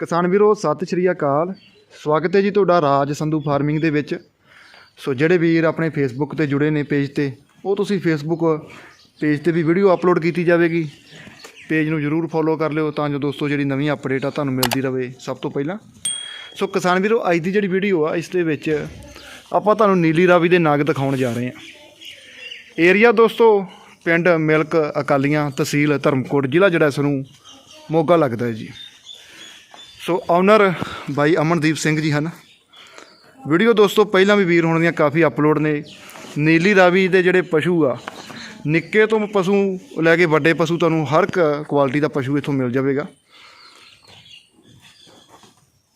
ਕਿਸਾਨ ਵੀਰੋ, ਸਤਿ ਸ਼੍ਰੀ ਅਕਾਲ। ਸਵਾਗਤ ਹੈ ਜੀ ਤੁਹਾਡਾ ਰਾਜ ਸੰਧੂ ਫਾਰਮਿੰਗ ਦੇ ਵਿੱਚ। ਸੋ ਜਿਹੜੇ ਵੀਰ ਆਪਣੇ ਫੇਸਬੁੱਕ ਤੇ ਜੁੜੇ ਨੇ ਪੇਜ ਤੇ, ਉਹ ਤੁਸੀਂ ਫੇਸਬੁੱਕ ਪੇਜ ਤੇ ਵੀ ਵੀਡੀਓ ਅਪਲੋਡ ਕੀਤੀ ਜਾਵੇਗੀ। ਪੇਜ ਨੂੰ ਜਰੂਰ ਫੋਲੋ ਕਰ ਲਿਓ ਤਾਂ ਜੋ ਦੋਸਤੋ ਜਿਹੜੀ ਨਵੀਂ ਅਪਡੇਟ ਆ ਤੁਹਾਨੂੰ ਮਿਲਦੀ ਰਹੇ ਸਭ ਤੋਂ ਪਹਿਲਾਂ। ਸੋ ਕਿਸਾਨ ਵੀਰੋ, ਅੱਜ ਦੀ ਜਿਹੜੀ ਵੀਡੀਓ ਆ, ਇਸ ਦੇ ਵਿੱਚ ਆਪਾਂ ਤੁਹਾਨੂੰ ਨੀਲੀ ਰਾਵੀ ਦੇ ਨਾਗ ਦਿਖਾਉਣ ਜਾ ਰਹੇ ਹਾਂ। ਏਰੀਆ ਦੋਸਤੋ, ਪਿੰਡ ਮਿਲਕ ਅਕਾਲੀਆਂ ਤਹਿਸੀਲ ਧਰਮਕੋਟ, ਜ਼ਿਲ੍ਹਾ ਜਿਹੜਾ ਇਸ ਨੂੰ ਮੋਗਾ ਲੱਗਦਾ ਹੈ ਜੀ। So owner by Amandeep Singh ji ਹਨ। ਵੀਡੀਓ ਦੋਸਤੋ, ਪਹਿਲਾਂ ਵੀ ਵੀਰ ਹੋਣ ਦੀਆਂ ਕਾਫੀ ਅਪਲੋਡ ਨੇ। ਨੀਲੀ ਰਾਵੀ ਦੇ ਜਿਹੜੇ ਪਸ਼ੂ ਆ, ਨਿੱਕੇ ਤੋਂ ਪਸ਼ੂ ਲੈ ਕੇ ਵੱਡੇ ਪਸ਼ੂ ਤੁਹਾਨੂੰ ਹਰ ਇੱਕ ਕੁਆਲਿਟੀ ਦਾ ਪਸ਼ੂ ਇੱਥੋਂ ਮਿਲ ਜਾਵੇਗਾ।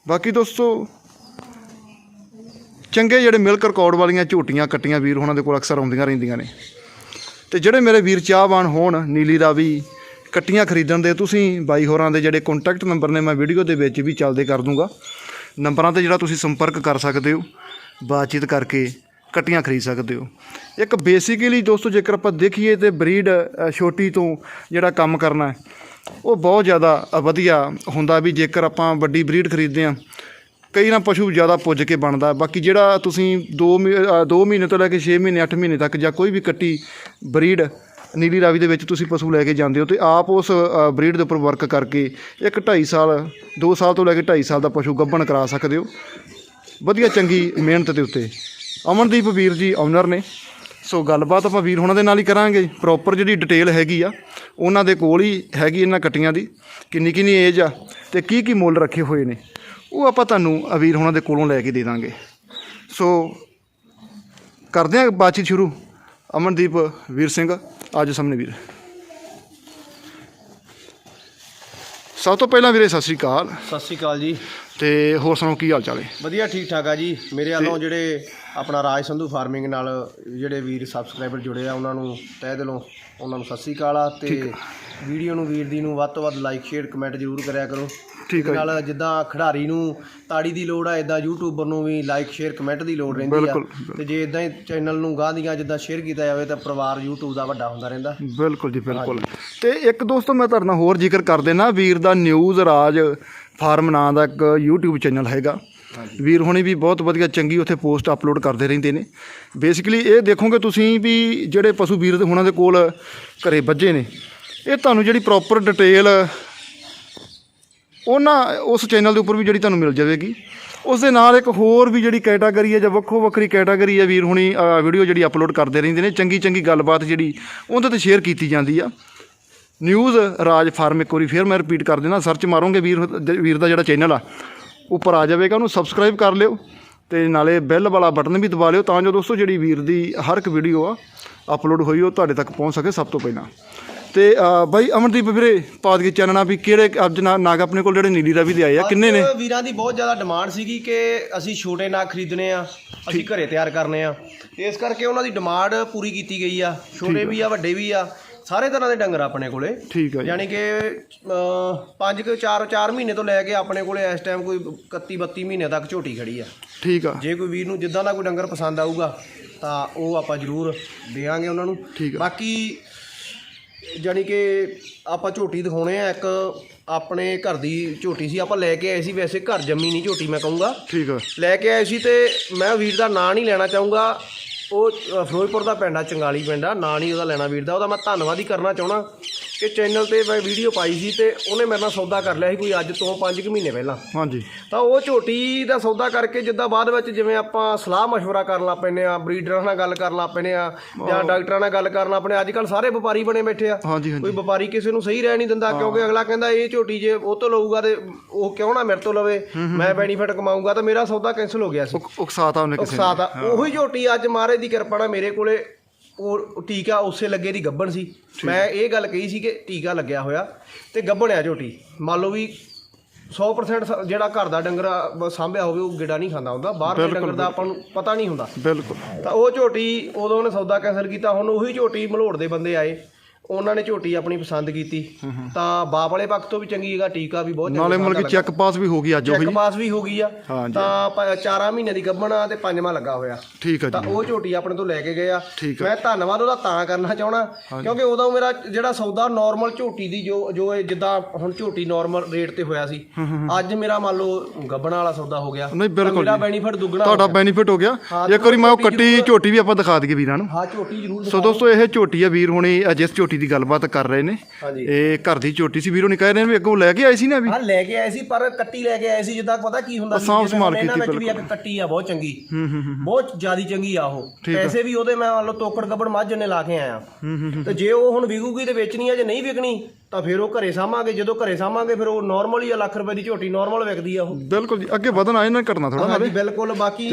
ਬਾਕੀ ਦੋਸਤੋ, ਚੰਗੇ ਜਿਹੜੇ ਮਿਲਕ ਰਿਕਾਰਡ ਵਾਲੀਆਂ ਝੋਟੀਆਂ ਕੱਟੀਆਂ ਵੀਰ ਉਹਨਾਂ ਦੇ ਕੋਲ ਅਕਸਰ ਆਉਂਦੀਆਂ ਰਹਿੰਦੀਆਂ ਨੇ। ਤੇ ਜਿਹੜੇ ਮੇਰੇ ਵੀਰ ਚਾਹਵਾਨ ਹੋਣ, ਨੀਲੀ ਰਾਵੀ ਕੱਟੀਆਂ ਖਰੀਦਣ ਦੇ ਤੁਸੀਂ ਬਾਈ ਹੋਰਾਂ ਦੇ ਜਿਹੜੇ ਕੰਟੈਕਟ ਨੰਬਰ ਨੇ ਮੈਂ ਵੀਡੀਓ ਦੇ ਵਿੱਚ ਵੀ ਚੱਲਦੇ ਕਰ ਦੂੰਗਾ। ਨੰਬਰਾਂ ਤੇ ਜਿਹੜਾ ਤੁਸੀਂ ਸੰਪਰਕ ਕਰ ਸਕਦੇ ਹੋ, ਬਾਤਚੀਤ ਕਰਕੇ ਕੱਟੀਆਂ ਖਰੀਦ ਸਕਦੇ ਹੋ। ਇੱਕ ਬੇਸਿਕਲੀ ਦੋਸਤੋ ਜੇਕਰ ਆਪਾਂ ਦੇਖੀਏ ਤੇ ਬਰੀਡ ਛੋਟੀ ਤੋਂ ਜਿਹੜਾ ਕੰਮ ਕਰਨਾ ਉਹ ਬਹੁਤ ਜ਼ਿਆਦਾ ਵਧੀਆ ਹੁੰਦਾ ਵੀ ਜੇਕਰ ਆਪਾਂ ਵੱਡੀ ਬਰੀਡ ਖਰੀਦਦੇ ਹਾਂ, ਕਈ ਨਾ ਪਸ਼ੂ ਜ਼ਿਆਦਾ ਪੁੱਜ ਕੇ ਬਣਦਾ। ਬਾਕੀ ਜਿਹੜਾ ਤੁਸੀਂ 2 2 ਮਹੀਨੇ ਤੋਂ ਲੈ ਕੇ 6 ਮਹੀਨੇ 8 ਮਹੀਨੇ ਤੱਕ ਜਾਂ ਕੋਈ ਵੀ ਕੱਟੀ ਬਰੀਡ ਨੀਲੀ ਰਾਵੀ ਦੇ ਵਿੱਚ ਤੁਸੀਂ ਪਸ਼ੂ ਲੈ ਕੇ ਜਾਂਦੇ ਹੋ ਤੇ ਆਪ ਉਸ ਬਰੀਡ ਦੇ ਉੱਪਰ ਵਰਕ ਕਰਕੇ ਇੱਕ 2.5 ਸਾਲ 2 ਸਾਲ ਤੋਂ ਲੈ ਕੇ 2.5 ਸਾਲ ਦਾ ਪਸ਼ੂ ਗੱਭਣ ਕਰਾ ਸਕਦੇ ਹੋ। ਵਧੀਆ ਚੰਗੀ ਮਿਹਨਤ ਦੇ ਉੱਤੇ। ਅਮਨਦੀਪ ਵੀਰ ਜੀ ਓਨਰ ਨੇ। ਸੋ ਗੱਲਬਾਤ ਆਪਾਂ ਵੀਰ ਹੁਣਾਂ ਦੇ ਨਾਲ ਹੀ ਕਰਾਂਗੇ। ਪ੍ਰੋਪਰ ਜਿਹੜੀ ਡਿਟੇਲ ਹੈਗੀ ਆ, ਉਹਨਾਂ ਦੇ ਕੋਲ ਹੀ ਹੈਗੀ ਇਹਨਾਂ ਕੱਟੀਆਂ ਦੀ। ਕਿੰਨੀ ਕਿੰਨੀ ਏਜ ਆ ਤੇ ਕੀ ਕੀ ਮੁੱਲ ਰੱਖੇ ਹੋਏ ਨੇ। ਉਹ ਆਪਾਂ ਤੁਹਾਨੂੰ ਵੀਰ ਹੁਣਾਂ ਦੇ ਕੋਲੋਂ ਲੈ ਕੇ ਦੇ ਦਾਂਗੇ। ਸੋ ਕਰਦੇ ਹਾਂ ਬਾਤਚੀਤ ਸ਼ੁਰੂ। ਅਮਨਦੀਪ ਵੀਰ ਸਿੰਘ। ਆਜੋ ਸਾਹਮਣੇ ਵੀਰ। ਸਭ ਤੋਂ ਪਹਿਲਾਂ ਵੀਰੇ ਸਤਿ ਸ੍ਰੀ ਅਕਾਲ। ਸਤਿ ਸ਼੍ਰੀ ਅਕਾਲ ਜੀ। ਤੇ ਹੋਰ ਸੁਣਾਓ ਕੀ ਹਾਲ ਚਾਲ ਹੈ? ਵਧੀਆ ਠੀਕ ਠਾਕ ਆ ਜੀ। ਮੇਰੇ ਵੱਲੋਂ ਜਿਹੜੇ ਆਪਣਾ ਰਾਜ ਸੰਧੂ ਫਾਰਮਿੰਗ ਨਾਲ ਜਿਹੜੇ ਵੀਰ ਸਬਸਕ੍ਰਾਈਬਰ ਜੁੜੇ ਆ ਉਹਨਾਂ ਨੂੰ ਤਹਿ ਦਿਲੋਂ ਉਹਨਾਂ ਨੂੰ ਸਤਿ ਸ਼੍ਰੀ ਅਕਾਲ ਆ। ਤੇ ਵੀਡੀਓ ਨੂੰ ਵੀਰ ਦੀ ਨੂੰ ਵੱਧ ਤੋਂ ਵੱਧ ਲਾਈਕ ਸ਼ੇਅਰ ਕਮੈਂਟ ਜ਼ਰੂਰ ਕਰਿਆ ਕਰੋ। ਠੀਕ ਹੈ। ਨਾਲ ਜਿੱਦਾਂ ਖਿਡਾਰੀ ਨੂੰ ਤਾੜੀ ਦੀ ਲੋੜ ਆ ਇਦਾਂ ਯੂਟਿਊਬਰ ਨੂੰ ਵੀ ਲਾਈਕ ਸ਼ੇਅਰ ਕਮੈਂਟ ਦੀ ਲੋੜ ਰਹਿੰਦੀ ਆ। ਤੇ ਜੇ ਇਦਾਂ ਹੀ ਚੈਨਲ ਨੂੰ ਗਾਹ ਦੀਆਂ ਜਿੱਦਾਂ ਸ਼ੇਅਰ ਕੀਤਾ ਜਾਵੇ ਤਾਂ ਪਰਿਵਾਰ YouTube ਦਾ ਵੱਡਾ ਹੁੰਦਾ ਰਹਿੰਦਾ। ਬਿਲਕੁਲ ਜੀ ਬਿਲਕੁਲ। ਤੇ ਇੱਕ ਦੋਸਤੋ ਮੈਂ ਤੁਹਾਡੇ ਨਾਲ ਹੋਰ ਜ਼ਿਕਰ ਕਰ ਦੇਣਾ ਵੀਰ ਦਾ ਨਿਊਜ਼ ਰਾਜ ਫਾਰਮ ਨਾਂ ਦਾ ਇੱਕ YouTube ਚੈਨਲ ਹੈਗਾ। ਵੀਰ ਹੁਣੀ ਵੀ ਬਹੁਤ ਵਧੀਆ ਚੰਗੀ ਉੱਥੇ ਪੋਸਟ ਅਪਲੋਡ ਕਰਦੇ ਰਹਿੰਦੇ ਨੇ। ਬੇਸਿਕਲੀ ਇਹ ਦੇਖੋਗੇ ਤੁਸੀਂ ਵੀ ਜਿਹੜੇ ਪਸ਼ੂ ਵੀਰ ਦੇ ਹੁਣਾਂ ਦੇ ਕੋਲ ਘਰੇ ਵੱਜੇ ਨੇ। ਇਹ ਤੁਹਾਨੂੰ ਜਿਹੜੀ ਪ੍ਰੋਪਰ ਡਿਟੇਲ ਉਹਨਾਂ, ਉਸ ਚੈਨਲ ਦੇ ਉੱਪਰ ਵੀ ਜਿਹੜੀ ਤੁਹਾਨੂੰ ਮਿਲ ਜਾਵੇਗੀ। ਉਸ ਦੇ ਨਾਲ ਇੱਕ ਹੋਰ ਵੀ ਜਿਹੜੀ ਕੈਟਾਗਰੀ ਹੈ, ਜਾਂ ਵੱਖੋ ਵੱਖਰੀ ਕੈਟਾਗਰੀ ਹੈ ਵੀਰ ਹੁਣੀ ਵੀਡੀਓ ਜਿਹੜੀ ਅਪਲੋਡ ਕਰਦੇ ਰਹਿੰਦੇ ਨੇ, ਚੰਗੀ ਚੰਗੀ ਗੱਲਬਾਤ ਜਿਹੜੀ ਉਹਦੇ ਤੇ ਸ਼ੇਅਰ ਕੀਤੀ ਜਾਂਦੀ ਆ। ਨਿਊਜ਼ ਰਾਜ ਫਾਰਮ ਇੱਕ ਵਾਰੀ ਫਿਰ ਮੈਂ ਰਿਪੀਟ ਕਰ ਦੇਣਾ ਸਰਚ ਮਾਰੋਗੇ ਵੀਰ ਵੀਰ ਦਾ ਜਿਹੜਾ ਚੈਨਲ ਆ, ਉੱਪਰ ਆ ਜਾਵੇਗਾ, ਉਹਨੂੰ ਸਬਸਕ੍ਰਾਈਬ ਕਰ ਲਿਓ, ਤੇ ਨਾਲੇ ਬੈਲ ਵਾਲਾ ਬਟਨ ਵੀ ਦਬਾ ਲਿਓ, ਤਾਂ ਜੋ ਦੋਸਤੋ ਜਿਹੜੀ ਵੀਰ ਦੀ ਹਰ ਇੱਕ ਵੀਡੀਓ ਆ ਅਪਲੋਡ ਹੋਈ, ਉਹ ਤੁਹਾਡੇ ਤੱਕ ਪਹੁੰਚ ਸਕੇ ਸਭ ਤੋਂ ਪਹਿਲਾਂ। ਤੇ ਅ, ਬਾਈ ਅਮਨਦੀਪ ਵੀਰੇ ਪਾਦ ਕੇ ਚਾਨਣਾ ਵੀ ਕਿਹੜੇ ਅੱਜ ਨਾ- ਨਾਗ ਆਪਣੇ ਕੋਲ ਜਿਹੜੇ ਨੀਲੀ ਰਾਵੀ ਦੇ ਆਏ ਆ ਕਿੰਨੇ ਨੇ? ਅੱਜ ਵੀਰਾਂ ਦੀ ਬਹੁਤ ਜ਼ਿਆਦਾ ਡਿਮਾਂਡ ਸੀਗੀ ਕਿ ਅਸੀਂ ਛੋਟੇ ਨਾਗ ਖਰੀਦਣੇ ਆ ਅਸੀਂ ਘਰੇ ਤਿਆਰ ਕਰਨੇ ਆ। ਇਸ ਕਰਕੇ ਉਹਨਾਂ ਦੀ ਡਿਮਾਂਡ ਪੂਰੀ ਕੀਤੀ ਗਈ ਆ। ਛੋਟੇ ਵੀ ਆ ਵੱਡੇ ਵੀ ਆ ਸਾਰੇ ਤਰ੍ਹਾਂ ਦੇ ਡੰਗਰ ਆਪਣੇ ਕੋਲੇ। ਠੀਕ ਆ ਜੀ। ਯਾਨੀ ਕਿ 5 ਕਿ 4 4 ਮਹੀਨੇ ਤੋਂ ਲੈ ਕੇ ਆਪਣੇ ਕੋਲੇ ਇਸ ਟਾਈਮ ਕੋਈ 31 32 ਮਹੀਨੇ ਤੱਕ ਝੋਟੀ ਖੜੀ ਆ। ਠੀਕ ਆ। ਜੇ ਕੋਈ ਵੀਰ ਨੂੰ ਜਿੱਦਾਂ ਦਾ ਕੋਈ ਡੰਗਰ ਪਸੰਦ ਆਊਗਾ ਤਾਂ ਉਹ ਆਪਾਂ ਜ਼ਰੂਰ ਦੇਵਾਂਗੇ ਉਹਨਾਂ ਨੂੰ। ਠੀਕ ਆ। ਬਾਕੀ ਜਾਣੀ ਕਿ ਆਪਾਂ ਝੋਟੀ ਦਿਖਾਉਣੇ ਆ ਇੱਕ ਆਪਣੇ ਘਰ ਦੀ ਝੋਟੀ ਸੀ। ਆਪਾਂ ਲੈ ਕੇ ਆਏ ਸੀ ਵੈਸੇ ਘਰ ਜੰਮੀ ਨਹੀਂ ਝੋਟੀ ਮੈਂ ਕਹੂੰਗਾ। ਠੀਕ ਆ। ਲੈ ਕੇ ਆਏ ਸੀ ਤੇ ਮੈਂ ਵੀਰ ਦਾ ਨਾਂ ਨਹੀਂ ਲੈਣਾ ਚਾਹੂੰਗਾ। ਉਹ ਫਿਰੋਜ਼ਪੁਰ ਦਾ ਪਿੰਡ ਆ ਚੰਗਾਲੀ ਪਿੰਡ ਆ। ਨਾਂ ਨਹੀਂ ਉਹਦਾ ਲੈਣਾ ਵੀਰ ਦਾ। ਉਹਦਾ ਮੈਂ ਧੰਨਵਾਦ ਹੀ ਕਰਨਾ ਚਾਹਣਾ ਕਿ ਚੈਨਲ ਤੇ ਮੈਂ ਵੀਡੀਓ ਪਾਈ ਸੀ ਤੇ ਉਹਨੇ ਮੇਰੇ ਨਾਲ ਸੌਦਾ ਕਰ ਲਿਆ ਸੀ ਕੋਈ ਅੱਜ ਤੋਂ 5 ਕੁ ਮਹੀਨੇ ਪਹਿਲਾਂ ਹਾਂਜੀ ਤਾਂ ਉਹ ਝੋਟੀ ਦਾ ਸੌਦਾ ਕਰਕੇ ਜਿੱਦਾਂ ਬਾਅਦ ਵਿੱਚ ਜਿਵੇਂ ਆਪਾਂ ਸਲਾਹ مشورہ ਕਰਨ ਲੱਗ ਪੈਨੇ ਆ ਬਰੀਡਰਾਂ ਨਾਲ ਗੱਲ ਕਰਨ ਲੱਗ ਪੈਨੇ ਆ ਜਾਂ ਡਾਕਟਰਾਂ ਨਾਲ ਗੱਲ ਕਰਨ ਲੱਗ ਪੈਨੇ ਅੱਜ ਕੱਲ ਸਾਰੇ ਵਪਾਰੀ ਬਣੇ ਬੈਠੇ ਆ ਹਾਂਜੀ ਕੋਈ ਹਾਂਜੀ ਵਪਾਰੀ ਕਿਸੇ ਨੂੰ ਸਹੀ ਰਹਿ ਨਹੀਂ ਦਿੰਦਾ ਕਿਉਂਕਿ ਅਗਲਾ ਕਹਿੰਦਾ ਇਹ ਝੋਟੀ ਜੇ ਉਹ ਤੋਂ ਲਊਗਾ ਤੇ ਉਹ ਕਿਉਂ ਨਾ ਮੇਰੇ ਤੋਂ ਲਵੇ ਮੈਂ ਬੈਨੀਫਿਟ ਕਮਾਊਂਗਾ ਤਾਂ ਮੇਰਾ ਸੌਦਾ ਕੈਨਸਲ ਹੋ ਗਿਆ ਸੀ ਉਕ- ਉਕਸਾਤਾ ਉਹਨੇ ਕਿਸੇ ਨੇ ਉਕਸਾਤ ਆ ਉਹੀ ਝੋਟੀ ਅੱਜ ਮਹਾਰਾਜ ਦੀ ਕਿਰਪਾ ਨਾਲ ਮੇਰੇ ਕੋਲੇ ਉਹ ਟੀਕਾ ਉਸੇ ਲੱਗੇ ਦੀ ਗੱਬਣ ਸੀ। ਮੈਂ ਇਹ ਗੱਲ ਕਹੀ ਸੀ ਕਿ ਟੀਕਾ ਲੱਗਿਆ ਹੋਇਆ ਤੇ ਗੱਬਣ ਆ ਝੋਟੀ। ਮੰਨ ਲਓ ਵੀ 100% ਸ- ਜਿਹੜਾ ਘਰ ਦਾ ਡੰਗਰ ਆ, ਸਾਂਭਿਆ ਹੋਵੇ ਉਹ ਗਿੜਾ ਨਹੀਂ ਖਾਂਦਾ ਹੁੰਦਾ। ਬਾਹਰ ਦੇ ਡੰਗਰ ਦਾ ਆਪਾਂ ਨੂੰ ਪਤਾ ਨਹੀਂ ਹੁੰਦਾ। ਬਿਲਕੁਲ। ਤਾਂ ਉਹ ਝੋਟੀ ਉਦੋਂ ਉਹਨੇ ਸੌਦਾ ਕੈਂਸਲ ਕੀਤਾ ਹੁਣ ਉਹੀ ਝੋਟੀ ਮਲੋੜ ਦੇ ਬੰਦੇ ਆਏ। ਉਹਨਾਂ ਨੇ ਝੋਟੀ ਆਪਣੀ ਪਸੰਦ ਕੀਤੀ। ਤਾਂ ਬਾਪ ਵਾਲੇ ਪੱਖ ਤੋਂ ਵੀ ਚੰਗੀ ਹੈਗਾ ਟੀਕਾ ਵੀ ਬਹੁਤ ਨਾਲੇ ਕਿ ਚੈੱਕ ਪਾਸ ਵੀ ਹੋ ਗਈ ਅੱਜ ਚੈੱਕ ਉਹੀ। ਪਾਸ ਵੀ ਹੋ ਗਈ ਆ। ਤਾਂ ਚਾਰਾਂ ਮਹੀਨੇ ਦੀ ਗੱਭਣ ਆ ਤੇ ਪੰਜਵਾਂ ਲੱਗਾ ਹੋਇਆ। ਠੀਕ ਹੈ ਤਾਂ ਉਹ ਝੋਟੀ ਆਪਣੇ ਤੋਂ ਲੈ ਕੇ ਗਏ ਆ। ਆ। ਮੈਂ ਧੰਨਵਾਦ ਉਹਦਾ ਤਾਂ ਕਰਨਾ ਚਾਹਣਾ ਕਿਉਂਕਿ ਉਦੋਂ ਮੇਰਾ ਜਿਹੜਾ ਸੌਦਾ ਨਾਰਮਲ ਝੋਟੀ ਦੀ ਜੋ ਜੋ ਜਿੱਦਾਂ ਹੁਣ ਝੋਟੀ ਨਾਰਮਲ ਰੇਟ ਤੇ ਹੋਇਆ ਸੀ ਅੱਜ ਮੇਰਾ ਮੰਨ ਲਓ ਗੱਬਣ ਵਾਲਾ ਸੌਦਾ ਹੋ ਗਿਆ। ਨਹੀਂ ਬਿਲਕੁਲ ਮੇਰਾ। ਬੈਨੀਫਿਟ ਦੁੱਗਣਾ ਤੁਹਾਡਾ। ਬੈਨੀਫਿਟ ਹੋ ਗਿਆ। ਇੱਕ ਵਾਰੀ ਮੈਂ ਉਹ ਕੱਟੀ ਝੋਟੀ ਵੀ ਆਪਾਂ ਦਿਖਾ ਦਈਏ ਵੀਰਾਂ ਨੂੰ। ਹਾਂ ਝੋਟੀ ਜ਼ਰੂਰ ਸੋ ਦੋਸਤੋ ਇਹ ਝੋਟੀ ਆ ਵੀਰ ਹੁਣੀ ਜਿਸ ਝੋਟੀ ਦੀ ਗੱਲਬਾਤ ਕਰ ਰਹੇ ਨੇ। ਹਾਂਜੀ। ਇਹ ਘਰ ਦੀ ਝੋਟੀ ਸੀ। ਵੀਰੋ ਨੇ ਕਹਿ ਰਹੇ ਨੇ ਵੀ ਅੱਗੋਂ ਲੈ ਕੇ ਆਏ ਸੀ ਨਾ ਵੀ? ਹਾਂ ਲੈ ਕੇ ਆਏ ਸੀ ਪਰ ਕੱਟੀ ਲੈ ਕੇ ਆਏ ਸੀ। ਜਿੱਦਾਂ ਪਤਾ ਕੀ ਹੁੰਦਾ ਸੀ ਸਾਂਭ ਜਿਵੇਂ ਸੰਭਾਲ ਹੁਣ ਇਹਨਾਂ ਕੀਤੀ ਵਿੱਚ ਵੀ ਇੱਕ ਕੱਟੀ ਆ ਬਹੁਤ ਚੰਗੀ। ਹੂੰ ਹੂੰ ਹੂੰ ਬਹੁਤ ਜ਼ਿਆਦੀ ਚੰਗੀ ਆ ਉਹ। ਠੀਕ ਆ। ਪੈਸੇ ਵੀ ਉਹਦੇ ਮੈਂ ਮੰਨ ਲਓ ਤੋਕੜ ਗੱਬੜ ਮੱਝ ਨੇ ਲਾ ਕੇ ਆਇਆ। ਹੂੰ ਹੂੰ ਤੇ ਜੇ ਉਹ ਹੁਣ ਵਿਕੂਗੀ ਤੇ ਵੇਚਣੀ ਆ ਜੇ ਨਹੀਂ ਵਿਕਣੀ ਤਾਂ ਫਿਰ ਉਹ ਘਰੇ ਸਾਂਭਾਂਗੇ। ਜਦੋਂ ਘਰੇ ਸਾਂਭਾਂਗੇ ਫਿਰ ਉਹ ਨਾਰਮਲ ਹੀ ਆ ਲੱਖ ਰੁਪਏ ਦੀ ਝੋਟੀ ਨਾਰਮਲ ਵਿਕਦੀ ਆ ਉਹ। ਬਿਲਕੁਲ ਜੀ ਅੱਗੇ ਵਧਣ ਆਏ ਨਾ ਘਟਨਾ ਥੋੜਾ ਹਾਂਜੀ ਬਿਲਕੁਲ। ਬਾਕੀ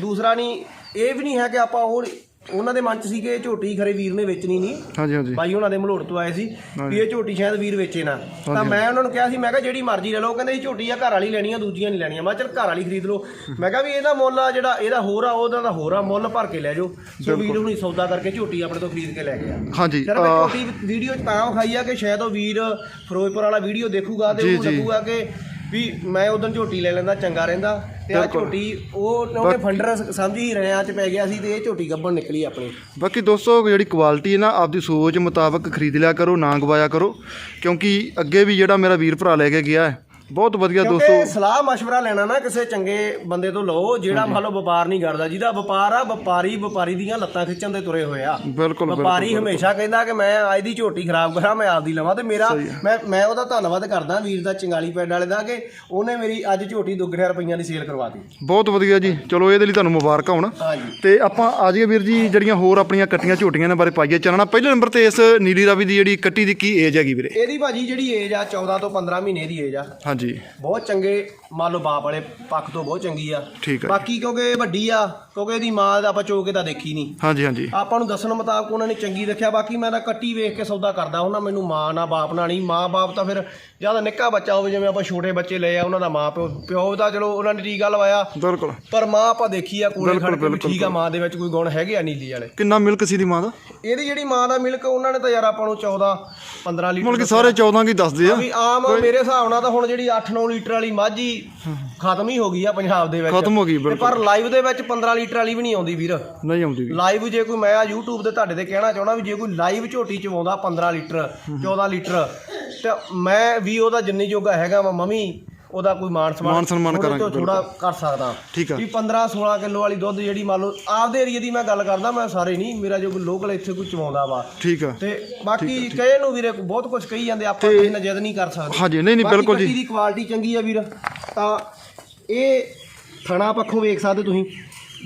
ਦੂਸਰਾ ਨਹੀਂ ਇਹ ਵੀ ਨਹੀਂ ਹੈ ਕਿ ਆਪਾਂ ਉਹ ਉਹਨਾਂ ਦੇ ਮਨ 'ਚ ਸੀ ਕਿ ਇਹ ਝੋਟੀ ਖਰੇ ਵੀਰ ਨੇ ਵੇਚਣੀ ਨਹੀਂ। ਹਾਂਜੀ ਹਾਂਜੀ। ਬਾਈ ਉਹਨਾਂ ਦੇ ਮਲੋੜ ਤੋਂ ਆਏ ਸੀ ਵੀ ਇਹ ਝੋਟੀ ਸ਼ਾਇਦ ਵੀਰ ਵੇਚੇ ਨਾ। ਤਾਂ ਮੈਂ ਉਹਨਾਂ ਨੂੰ ਕਿਹਾ ਸੀ ਮੈਂ ਕਿਹਾ ਜਿਹੜੀ ਮਰਜ਼ੀ ਲੈ ਲਓ ਕਹਿੰਦੇ ਇਹ ਝੋਟੀ ਆ ਘਰ ਵਾਲੀ ਲੈਣੀ ਆ ਦੂਜੀਆਂ ਨਹੀਂ ਲੈਣੀਆਂ। ਮੈਂ ਚੱਲ ਘਰ ਵਾਲੀ ਖਰੀਦ ਲਓ। ਮੈਂ ਕਿਹਾ ਵੀ ਇਹਦਾ ਮੁੱਲ ਆ ਜਿਹੜਾ ਇਹਦਾ ਹੋਰ ਆ ਉਹਦਾ ਦਾ ਹੋਰ ਆ ਮੁੱਲ ਭਰ ਕੇ ਲੈ ਜਾਓ। ਸੋ ਵੀਰ ਹੁਣੀ ਸੌਦਾ ਕਰਕੇ ਝੋਟੀ ਆਪਣੇ ਤੋਂ ਖਰੀਦ ਕੇ ਲੈ ਗਿਆ। ਹਾਂਜੀ ਸਰ ਮੈਂ ਝੋਟੀ ਵੀਡੀਓ ਚ ਤਾਂ ਵਿਖਾਈ ਆ ਕਿ ਸ਼ਾਇਦ ਉਹ ਵੀਰ ਫਿਰੋਜ਼ਪੁਰ ਵਾਲਾ ਵੀਡੀਓ ਦੇਖੂਗਾ ਤੇ ਜੀ। ਲੱਗੂਗਾ ਕਿ ਵੀ ਮੈਂ ਉਦੋਂ ਝੋਟੀ ਲੈ ਲੈਂਦਾ ਚੰਗਾ ਰਹਿੰਦਾ। ਤੇ ਆ ਬਿਲਕੁਲ। ਝੋਟੀ ਉਹ ਉਹਨੇ ਫੰਡਰ ਸਮਝ ਹੀ ਰਿਆਂ ਚ ਪੈ ਗਿਆ ਸੀ ਤੇ ਇਹ ਝੋਟੀ ਗੱਬਣ ਨਿਕਲੀ ਆਪਣੀ। ਬਾਕੀ ਦੋਸਤੋ ਜਿਹੜੀ ਕੁਆਲਿਟੀ ਹੈ ਨਾ ਆਪਦੀ ਸੋਚ ਮੁਤਾਬਕ ਖਰੀਦ ਲਿਆ ਕਰੋ ਨਾ ਗਵਾਇਆ ਕਰੋ। ਕਿਉਂਕਿ ਅੱਗੇ ਵੀ ਜਿਹੜਾ ਮੇਰਾ ਵੀਰ ਭਰਾ ਲੈ ਕੇ ਗਿਆ ਹੈ ਬਹੁਤ ਵਧੀਆ ਦੋਸਤੋ। ਸਲਾਹ مشਵਰਾ ਲੈਣਾ ਨਾ ਕਿਸੇ ਚੰਗੇ ਬੰਦੇ ਤੋਂ ਲਓ ਜਿਹੜਾ ਮੰਨ ਲਓ ਵਪਾਰ ਨਹੀਂ ਕਰਦਾ ਜਿਹਦਾ ਵਪਾਰ ਆ ਵਪਾਰੀ ਵਪਾਰੀ ਦੀਆਂ ਲੱਤਾਂ ਖਿੱਚਣ ਦੇ ਤੁਰੇ ਹੋਏ ਬਿਲਕੁਲ ਵਪਾਰੀ ਹਮੇਸ਼ਾ ਕਹਿੰਦਾ ਕਿ ਮੈਂ ਅੱਜ ਦੀ ਝੋਟੀ ਖਰਾਬ ਕਰਾਂ ਮੈਂ ਆਪਦੀ ਲਵਾਂ ਤੇ ਮੇਰਾ ਮੈਂ ਮੈਂ ਉਹਦਾ ਧੰਨਵਾਦ ਕਰਦਾ ਵੀਰ ਦਾ ਚੰਗਾਲੀ ਪਿੰਡ ਵਾਲੇ ਦਾ ਕਿ ਉਹਨੇ ਮੇਰੀ ਅੱਜ ਝੋਟੀ 2000 ਰੁਪਈਆ ਦੀ ਸੇਲ ਕਰਵਾ ਕਰਵਾਤੀ ਬਹੁਤ ਵਧੀਆ ਜੀ। ਚਲੋ ਇਹਦੇ ਲਈ ਤੁਹਾਨੂੰ ਮੁਬਾਰਕ ਹੋਣ। ਤੇ ਆਪਾਂ ਆ ਜਾਈਏ ਵੀਰ ਜੀ ਜਿਹੜੀਆਂ ਹੋਰ ਆਪਣੀਆਂ ਕੱਟੀਆਂ ਝੋਟੀਆਂ ਦੇ ਬਾਰੇ ਪਾਈਏ ਚੱਲਣਾ। ਪਹਿਲੇ ਨੰਬਰ ਤੇ ਇਸ ਨੀਲੀ ਰਾਵੀ ਦੀ ਜਿਹੜੀ ਕੱਟੀ ਦੀ ਕੀ ਏਜ ਹੈਗੀ ਵੀਰੇ? ਇਹਦੀ ਭਾਜੀ ਜਿਹੜੀ ਏਜ ਆ 14 ਤੋਂ 15 ਮਹੀਨੇ ਦੀ ਏਜ ਆ। ਹਾਂਜੀ। ਬਹੁਤ ਚੰਗੇ ਮੰਨ ਲਓ ਬਾਪ ਵਾਲੇ ਪੱਖ ਤੋਂ ਬਹੁਤ ਚੰਗੀ ਆ। ਠੀਕ ਹੈ ਬਾਕੀ ਕਿਉਂਕਿ ਵੱਡੀ ਆ ਕਿਉਂਕਿ ਇਹਦੀ ਮਾਂ ਦਾ ਆਪਾਂ ਚੋਕੇ ਤਾਂ ਦੇਖੀ ਨਹੀਂ। ਹਾਂਜੀ ਹਾਂਜੀ। ਆਪਾਂ ਨੂੰ ਦੱਸਣ ਮੁਤਾਬਕ ਉਹਨਾਂ ਨੇ ਚੰਗੀ ਰੱਖਿਆ ਬਾਕੀ ਮੈਂ ਤਾਂ ਕੱਟੀ ਵੇਖ ਕੇ ਸੌਦਾ ਕਰਦਾ ਉਹਨਾਂ ਮੈਨੂੰ ਮਾਂ ਨਾ ਬਾਪ ਨਾ ਨਹੀਂ। ਮਾਂ ਬਾਪ ਤਾਂ ਫਿਰ ਜ਼ਿਆਦਾ ਨਿੱਕਾ ਬੱਚਾ ਹੋਵੇ ਜਿਵੇਂ ਆਪਾਂ ਛੋਟੇ ਬੱਚੇ ਲਏ ਆ ਉਹਨਾਂ ਦਾ ਮਾਂ ਪਿਓ ਪਿਓ ਤਾਂ ਚਲੋ ਉਹਨਾਂ ਨੇ ਟੀਕਾ ਲਵਾਇਆ ਬਿਲਕੁਲ। ਪਰ ਮਾਂ ਆਪਾਂ ਦੇਖੀ ਆ ਕੋਲੇ ਬਿਲਕੁਲ, ਖੜ ਕੇ ਵੀ ਬਿਲਕੁਲ, ਠੀਕ ਆ ਮਾਂ ਦੇ ਵਿੱਚ ਕੋਈ ਗੁਣ ਹੈਗੇ ਆ ਨੀਲੀ ਵਾਲੇ। ਕਿੰਨਾ ਮਿਲਕ ਸੀ ਦੀ ਮਾਂ ਦਾ? ਇਹਦੀ ਜਿਹੜੀ ਮਾਂ ਦਾ ਮਿਲਕ ਉਹਨਾਂ ਨੇ ਤਾਂ ਯਾਰ ਆਪਾਂ ਨੂੰ 14 15 ਲੀਟਰ ਮਤਲਬ ਕਿ ਸਾਰੇ 14 ਕੀ ਦੱਸਦੇ ਆ? ਵੀ ਆਮ ਮੇਰੇ ਹਿਸਾਬ ਨਾਲ ਤਾਂ ਹੁਣ ਜਿਹੜੀ 8-9 ਲੀਟਰ ਵਾਲੀ ਮੱਝ ਖਤਮ ਹੀ ਹੋ ਗਈ ਆ ਪੰਜਾਬ ਦੇ ਵਿੱਚ। ਖਤਮ ਹੋ ਗਈ ਤੇ ਬਿਲਕੁਲ। ਪਰ ਲਾਈਵ ਦੇ ਵਿੱਚ 15 ਲੀਟਰ ਵਾਲੀ ਵੀ ਨਹੀਂ ਆਉਂਦੀ ਵੀਰ। ਨਹੀਂ ਆਉਂਦੀ ਲਾਈਵ ਜੇ ਕੋਈ ਮੈਂ ਆ YouTube ਤੇ ਤੁਹਾਡੇ ਤੇ ਕਹਿਣਾ ਚਾਹਣਾ ਵੀ ਜੇ ਕੋਈ ਲਾਈਵ ਝੋਟੀ ਚਵਾਉਂਦਾ 15 ਲੀਟਰ 14 ਲੀਟਰ ਤੇ ਮੈਂ ਵੀ ਉਹਦਾ ਜਿੰਨੀ ਜੋਗਾ ਹੈਗਾ ਵਾ ਮਮੀ ਉਹਦਾ ਕੋਈ ਮਾਨ ਸਨਮਾਨ ਮਾਨ ਸਨਮਾਨ ਉਹਦੇ ਕਰਾਂਗੇ, ਤੋਂ ਥੋੜਾ ਕਰ ਸਕਦਾ। ਠੀਕ ਆ। ਵੀ 15 16 ਕਿਲੋ ਵਾਲੀ ਦੁੱਧ ਜਿਹੜੀ ਮੰਨ ਲਓ ਆਪਦੇ ਏਰੀਏ ਦੀ ਮੈਂ ਗੱਲ ਕਰਦਾ ਮੈਂ ਸਾਰੇ ਨਹੀਂ ਮੇਰਾ ਜੋ ਲੋਕਲ ਇੱਥੇ ਕੋਈ ਚਵਾਉਂਦਾ ਵਾ। ਠੀਕ ਆ। ਤੇ ਬਾਕੀ ਕਹੇ ਨੂੰ ਵੀਰੇ ਬਹੁਤ ਕੁਝ ਕਹੀ ਜਾਂਦੇ ਆਪਾਂ ਕਿਸੇ ਨਾਲ ਜਿੱਦ ਨਹੀਂ ਕਰ ਸਕਦੇ। ਹਾਂਜੀ ਨਹੀਂ ਨਹੀਂ ਬਾਕੀ ਬਿਲਕੁਲ ਜੀ। ਦੀ ਕੁਆਲਿਟੀ ਚੰਗੀ ਆ ਵੀਰ। ਤਾਂ ਇਹ ਥਣਾ ਪੱਖੋਂ ਵੇਖ ਸਕਦੇ ਤੁਸੀਂ।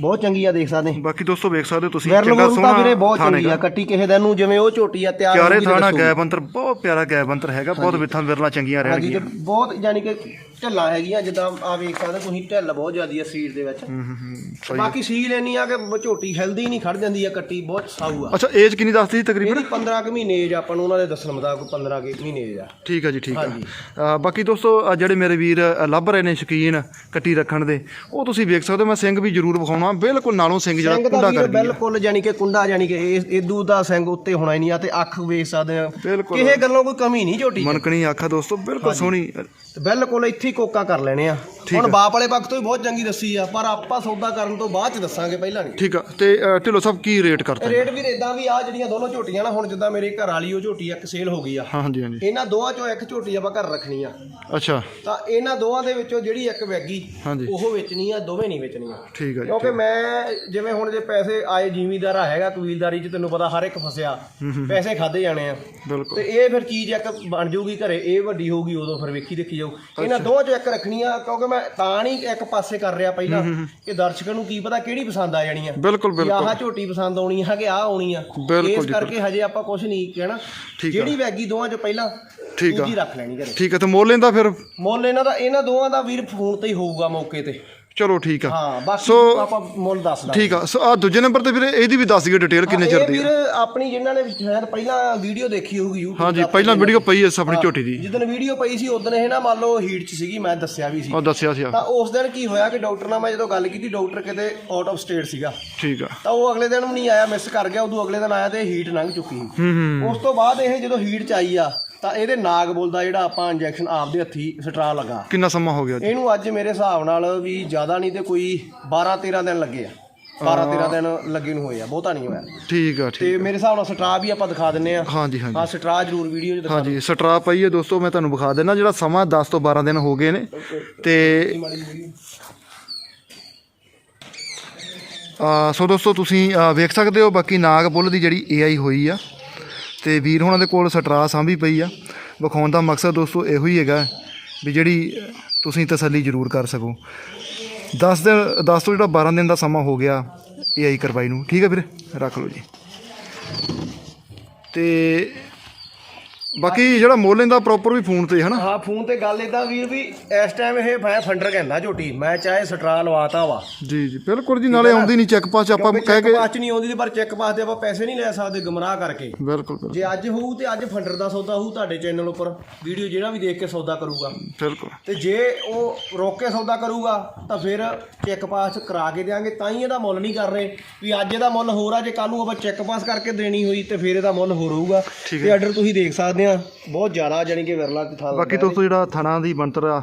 ਬਹੁਤ ਚੰਗੀ ਆ ਦੇਖ ਸਕਦੇ। ਬਾਕੀ ਦੋਸਤੋ ਵੇਖ ਸਕਦੇ ਹੋ ਤੁਸੀਂ। ਵੈਰਲ ਚੰਗਾ ਤਾਂ ਵੀਰੇ ਬਹੁਤ ਥਾਣ ਚੰਗੀ ਆ। ਕੱਟੀ ਕਿਸੇ ਦਿਨ ਨੂੰ ਜਿਵੇਂ ਉਹ ਝੋਟੀ ਆ ਤਿਆਰ ਪਿਆਰੇ ਹੋਊਗੀ ਤਾਂ ਥਾਣਾ ਦੱਸੂਗੀ। ਗੈਬ ਅੰਤਰ ਬਹੁਤ ਪਿਆਰਾ ਗੈਬ ਅੰਤਰ ਹੈਗਾ ਬਹੁਤ ਵਿਥਾਂ ਵਿਰਲਾ ਚੰਗੀਆਂ ਹਾਂਜੀ ਤੇ ਰਹਿਣਗੀਆਂ ਬਹੁਤ ਯਾਨੀ ਕਿ ਢੱਲਾਂ ਹੈਗੀਆਂ ਜਿੱਦਾਂ ਆ ਵੇਖ ਸਕਦੇ ਤੁਸੀਂ ਢੱਲ ਬਹੁਤ ਜ਼ਿਆਦੀ ਆ ਸਰੀਰ ਦੇ ਵਿੱਚ। ਹੂੰ ਹੂੰ ਹੂੰ ਬਾਕੀ ਸੀਲ ਇੰਨੀ ਆ ਕਿ ਝੋਟੀ ਹੈਲਦੀ ਨਹੀਂ ਖੜ ਜਾਂਦੀ ਆ ਕੱਟੀ ਬਹੁਤ ਸਾਊ ਆ। ਅੱਛਾ ਏਜ ਕਿੰਨੀ ਦੱਸਦੀ ਸੀ ਤਕਰੀਬਨ? ਇਹਦੀ 15 ਕੁ ਮਹੀਨੇ ਏਜ ਆਪਾਂ ਨੂੰ ਉਹਨਾਂ ਦੇ ਦੱਸਣ ਮੁਤਾਬਕ 15 ਕੁ ਮਹੀਨੇ ਏਜ ਆ। ਠੀਕ ਹੈ ਜੀ ਠੀਕ ਹੈ ਹਾਂਜੀ। ਬਾਕੀ ਦੋਸਤੋ ਜਿਹੜੇ ਮੇਰੇ ਵੀਰ ਅ, ਲੱਭ ਰਹੇ ਨੇ ਸ਼ਕੀਨ ਕੱਟੀ ਰੱਖਣ ਦੇ ਉਹ ਤੁਸੀਂ ਵੇਖ ਸਕਦੇ ਹੋ ਮੈਂ ਸਿੰਘ ਵੀ ਜ਼ਰੂਰ ਵਿਖਾਉਣਾ ਬਿਲਕੁਲ ਨਾਲੋਂ ਸਿੰਘ ਜਿਹੜਾ ਸਿੰਘ ਦਾ ਕੁੰਡਾ ਵੀਰ ਕਰ ਗਿਆ ਬਿਲਕੁਲ ਯਾਨੀ ਕਿ ਕੁੰਡਾ ਯਾਨੀ ਕਿ ਇਹ ਇਦੂ ਦਾ ਸਿੰਘ ਉੱਤੇ ਹੋਣਾ ਹੀ ਨਹੀਂ ਆ ਤੇ ਅੱਖ ਵੇਖ ਸਕਦੇ ਆ ਬਿਲਕੁਲ। ਕਿਸੇ ਗੱਲੋਂ ਕੋਈ ਕਮੀ ਨਹੀਂ ਝੋਟੀ 'ਚ। ਮਨਕਣੀ ਆਖਾ ਦੋਸਤੋ ਬਿਲਕੁਲ ਸੋਹਣੀ। ਤੇ ਬਿਲਕੁਲ ਇੱਥੇ ਹੀ ਕੋਕਾ ਕਰ ਲੈਣੇ ਆ। ਹੁਣ ਬਾਪ ਵਾਲੇ ਪੱਖ ਤੋਂ ਵੀ ਬਹੁਤ ਚੰਗੀ ਦੱਸੀ ਆ ਪਰ ਆਪਾਂ ਸੌਦਾ ਕਰਨ ਤੋਂ ਬਾਅਦ ਚ ਦੱਸਾਂਗੇ ਪਹਿਲਾਂ ਨਹੀਂ। ਠੀਕ ਆ ਤੇ ਅ, ਢਿੱਲੋਂ ਸਾਹਿਬ ਕੀ ਰੇਟ ਕਰਤਾ ਰੇਟ ਵੀ ਇਦਾਂ ਵੀ ਆ ਜਿਹੜੀਆਂ ਦੋਨੋਂ ਝੋਟੀਆਂ ਨਾ ਹੁਣ ਜਿੱਦਾਂ ਮੇਰੇ ਘਰ ਵਾਲੀ ਉਹ ਝੋਟੀ ਇੱਕ ਸੇਲ ਹੋ ਗਈ ਆ। ਹਾਂ ਹਾਂਜੀ ਹਾਂਜੀ। ਇਹਨਾਂ ਦੋਵਾਂ ਚੋਂ ਇੱਕ ਝੋਟੀ ਆਪਾਂ ਘਰ ਰੱਖਣੀ ਆ। ਅੱਛਾ। ਤਾਂ ਇਹਨਾਂ ਦੋਵਾਂ ਦੇ ਵਿੱਚੋਂ ਜਿਹੜੀ ਇੱਕ ਵੈਗੀ ਉਹ ਵੇਚਣੀ ਆ ਦੋਵੇਂ ਨਹੀਂ ਵੇਚਣੀਆਂ। ਠੀਕ ਆ ਜੀ ਕਿਉਂਕਿ ਮੈਂ ਜਿਵੇਂ ਹੁਣ ਜੇ ਪੈਸੇ ਆਏ ਜ਼ਿਮੀਦਾਰਾ ਹੈਗਾ ਕਬੀਲਦਾਰੀ 'ਚ ਤੈਨੂੰ ਪਤਾ ਹਰ ਇੱਕ ਫਸਿਆ। ਪੈਸੇ ਖਾਦੇ ਜਾਣੇ ਆ। ਬਿਲਕੁਲ। ਤੇ ਇਹ ਫਿਰ ਚੀਜ਼ ਇੱਕ ਬਣ ਜਾਊਗੀ ਘਰੇ ਇਹ ਵੱਡੀ ਹੋਊਗੀ ਉਦੋਂ ਫਿਰ ਵੇਖੀ ਦੇਖੀ ਜਾਊ। ਇਹਨਾਂ ਦੋਵਾਂ 'ਚੋਂ ਇੱਕ ਰੱਖਣੀ ਆ ਕਿਉਂਕਿ ਮੈਂ ਤਾਂ ਨਹੀਂ ਇੱਕ ਪਾਸੇ ਕਰ ਰਿਹਾ ਪਹਿਲਾਂ। ਕਿ ਦਰਸ਼ਕਾਂ ਨੂੰ ਕੀ ਪਤਾ ਕਿਹੜੀ ਪਸੰਦ ਆ ਜਾਣੀ ਆ। ਬਿਲਕੁਲ ਬਿਲਕੁਲ ਆਹ ਝੋਟੀ ਪਸੰਦ ਆਉਣੀ ਆ ਕਿ ਆਹ ਆਉਣੀ ਆ। ਇਸ ਕਰਕੇ ਹਜੇ ਆਪਾਂ ਕੁਝ ਨਹੀਂ ਕਹਿਣਾ। ਜਿਹੜੀ ਵੈਗੀ ਦੋਵਾਂ 'ਚੋਂ ਪਹਿਲਾਂ ਠੀਕ ਆ। ਰੱਖ ਲੈਣੀ ਘਰੇ। ਠੀਕ ਆ ਤੇ ਮੋਲ ਲੈਂਦਾ ਫਿਰ? ਮੁੱਲ ਇਹਨਾਂ ਦਾ ਇਹਨਾਂ ਦੋਵਾਂ ਦਾ ਵੀਰ ਫੋਨ ਤੇ ਹੀ ਹੋਊਗਾ ਮੌਕੇ ਤੇ। ਚਲੋ ਠੀਕ ਆ। ਹਾਂ ਬਾਕੀ ਸੋ- ਆਪਾਂ ਮੁੱਲ ਦੱਸ ਦਾਂ ਠੀਕ ਆ ਸੋ ਆ ਦੂਜੇ ਨੰਬਰ ਤੇ ਵੀਰੇ ਇਹਦੀ ਵੀ ਦੱਸ ਦਿਓ ਡਿਟੇਲ ਕਿੰਨੇ ਚਿਰ ਇਹ ਦੀ ਵੀਰ ਆ ਆਪਣੀ ਜਿਨ੍ਹਾਂ ਨੇ ਸ਼ਾਇਦ ਪਹਿਲਾਂ ਵੀਡੀਓ ਦੇਖੀ ਹੋਊਗੀ YouTube ਹਾਂਜੀ ਪਹਿਲਾਂ ਵੀਡੀਓ ਪਈ ਐ ਆਪਣੀ ਝੋਟੀ ਦੀ। ਜਿੱਦਣ ਵੀਡੀਓ ਪਈ ਸੀ ਉਦੋਂ ਇਹ ਨਾ ਮੰਨ ਲਓ ਹੀਟ 'ਚ ਸੀਗੀ ਮੈਂ ਦੱਸਿਆ ਵੀ ਸੀ। ਉਹ ਦੱਸਿਆ ਸੀ ਆ। ਤਾਂ ਉਸ ਦਿਨ ਕੀ ਹੋਇਆ ਕਿ ਡਾਕਟਰ ਨਾਲ ਮੈਂ ਜਦੋਂ ਗੱਲ ਕੀਤੀ ਡਾਕਟਰ ਕਿਤੇ ਆਊਟ ਆਫ ਸਟੇਟ ਸੀਗਾ। ਠੀਕ ਆ। ਤਾਂ ਉਹ ਅਗਲੇ ਦਿਨ ਵੀ ਨਹੀਂ ਆਇਆ ਮਿਸ ਕਰ ਗਿਆ ਉਦੋਂ ਅਗਲੇ ਦਿਨ ਆਇਆ ਤੇ ਹੀਟ ਲੰਘ ਚੁੱਕੀ ਸੀ। ਹੂੰ ਹੂੰ। ਉਸ ਤੋਂ ਬਾਅਦ ਇਹ ਜਦੋਂ ਹੀਟ 'ਚ ਆਈ ਆ ਤਾਂ ਇਹਦੇ ਨਾਗ ਬੋਲਦਾ ਜਿਹੜਾ ਆਪਾਂ ਇੰਜੈਕਸ਼ਨ ਆਪਦੇ ਹੱਥੀ ਸਟਰਾ ਲਗਾ। ਕਿੰਨਾ ਸਮਾਂ ਹੋ ਗਿਆ ਜੀ? ਇਹਨੂੰ ਅੱਜ ਮੇਰੇ ਹਿਸਾਬ ਨਾਲ ਵੀ ਜ਼ਿਆਦਾ ਨਹੀਂ ਤੇ ਕੋਈ 12 13 ਦਿਨ ਲੱਗੇ ਆ। 12 13 ਦਿਨ ਲੱਗੇ ਨੂੰ ਹੋਏ ਆ ਬਹੁਤਾ ਨਹੀਂ ਹੋਇਆ। ਠੀਕ ਆ ਠੀਕ ਤੇ ਮੇਰੇ ਹਿਸਾਬ ਨਾਲ ਸਟਰਾ ਵੀ ਆਪਾਂ ਦਿਖਾ ਦਿੰਨੇ ਆ। ਹਾਂਜੀ ਹਾਂਜੀ। ਹਾਂ ਸਟਰਾ ਜ਼ਰੂਰ ਵੀਡੀਓ 'ਚ ਦਿਖਾ ਹਾਂਜੀ ਸਟਰਾ ਪਈ ਹੈ ਦੋਸਤੋ ਮੈਂ ਤੁਹਾਨੂੰ ਵਿਖਾ ਦੇਣਾ ਜਿਹੜਾ ਸਮਾਂ 10 ਤੋਂ 12 ਦਿਨ ਹੋ ਗਏ ਨੇ। ਤੇ। ਆ, ਸੋ ਦੋਸਤੋ ਤੁਸੀਂ ਵੇਖ ਸਕਦੇ ਹੋ ਬਾਕੀ ਨਾਗ ਬੁੱਲ ਦੀ ਜਿਹੜੀ ਏਆਈ ਹੋਈ ਆ। ਤੇ ਵੀਰ ਹੋਣਾ ਦੇ ਕੋਲ ਸਟਰਾ ਸਾਂਭੀ ਪਈ ਆ। ਵਿਖਾਉਣ ਦਾ ਮਕਸਦ ਦੋਸਤੋ ਇਹੋ ਹੀ ਹੈਗਾ ਵੀ ਜਿਹੜੀ ਤੁਸੀਂ ਤਸੱਲੀ ਜ਼ਰੂਰ ਕਰ ਸਕੋ। 10 ਦਿਨ 10 ਤੋਂ ਜਿਹੜਾ 12 ਦਿਨ ਦਾ ਸਮਾਂ ਹੋ ਗਿਆ ਏਆਈ ਕਰਵਾਈ ਨੂੰ। ਠੀਕ ਹੈ ਵੀਰੇ? ਰੱਖ ਲਓ ਜੀ। ਤੇ ਬਾਕੀ ਜਿਹੜਾ ਮੁੱਲ ਇਹਦਾ ਪ੍ਰੋਪਰ ਵੀ ਫੋਨ ਤੇ ਹੈ ਨਾ ਹਾਂ ਫੋਨ ਤੇ ਗੱਲ ਇਦਾਂ ਵੀਰ ਵੀ ਇਸ ਟਾਈਮ ਇਹ ਮੈਂ ਫੰਡਰ ਕਹਿੰਦਾ ਝੋਟੀ ਮੈਂ ਚਾਹੇ ਸਟਰਾ ਲਵਾਤਾ ਵਾ। ਜੀ ਜੀ ਬਿਲਕੁਲ ਜੀ ਨਾਲੇ ਆਉਂਦੀ ਨਹੀਂ ਚੈੱਕ ਪਾਸ ਆਪਾਂ ਕਹਿ ਚੈੱਕ ਕੇ ਪਾਸ ਨਹੀਂ ਆਉਂਦੀ ਪਰ ਚੈੱਕ ਪਾਸ ਤੇ ਆਪਾਂ ਪੈਸੇ ਨਹੀਂ ਲੈ ਸਕਦੇ ਗਮਰਾਹ ਕਰਕੇ। ਬਿਲਕੁਲ ਜੇ ਅੱਜ ਹੋਊ ਤੇ ਅੱਜ ਫੰਡਰ ਦਾ ਸੌਦਾ ਹੋਊ ਤੁਹਾਡੇ ਚੈਨਲ ਉੱਪਰ ਵੀਡੀਓ ਜਿਹੜਾ ਵੀ ਦੇਖ ਕੇ ਸੌਦਾ ਕਰੂਗਾ। ਬਿਲਕੁਲ। ਤੇ ਜੇ ਉਹ ਰੋਕ ਕੇ ਸੌਦਾ ਕਰੂਗਾ ਤਾਂ ਫਿਰ ਚੈੱਕ ਪਾਸ ਕਰਾ ਕੇ ਦੇਾਂਗੇ ਤਾਂ ਹੀ ਇਹਦਾ ਮੁੱਲ ਨਹੀਂ ਕਰ ਰਹੇ। ਵੀ ਅੱਜ ਇਹਦਾ ਮੁੱਲ ਹੋਰ ਆ ਜੇ ਕੱਲ ਨੂੰ ਆਪਾਂ ਚੈੱਕ ਪਾਸ ਕਰਕੇ ਦੇਣੀ ਹੋਈ ਤੇ ਫਿਰ ਇਹਦਾ ਮੁੱਲ ਹੋਰ ਹੋਊਗਾ। ਤੇ ਆਰਡਰ ਤੁਸੀਂ ਦੇਖ ਸਕਦੇ ਆ ਬਹੁਤ ਜ਼ਿਆਦਾ ਜਾਣੀ ਕਿ ਵਿਰਲਾ ਥਾਂ ਬਾਕੀ ਦੋਸਤੋ ਜਿਹੜਾ ਥਣਾ ਦੀ ਬਣਤਰ ਆ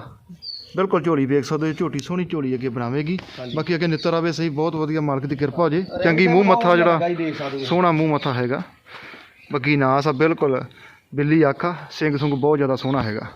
ਬਿਲਕੁਲ ਝੋਲੀ ਵੇਖ ਸਕਦੇ ਹੋ ਝੋਟੀ ਸੋਹਣੀ ਝੋਲੀ ਅੱਗੇ ਬਣਾਵੇਗੀ। ਬਾਕੀ ਅੱਗੇ ਨਿੱਤਰ ਆਵੇ ਸਹੀ ਬਹੁਤ ਵਧੀਆ ਮਾਲਕ ਦੀ ਕਿਰਪਾ ਹੋ ਜੇ। ਚੰਗੀ ਮੂੰਹ ਮੱਥਾ ਜਿਹੜਾ ਸਕਦੇ ਸੋਹਣਾ ਮੂੰਹ ਮੱਥਾ ਹੈਗਾ। ਬਾਕੀ ਨਾਸ ਆ ਬਿਲਕੁਲ ਬਿੱਲੀ ਅੱਖਾਂ ਸਿੰਘ ਸੁੰਗ ਬਹੁਤ ਜ਼ਿਆਦਾ ਸੋਹਣਾ ਹੈਗਾ।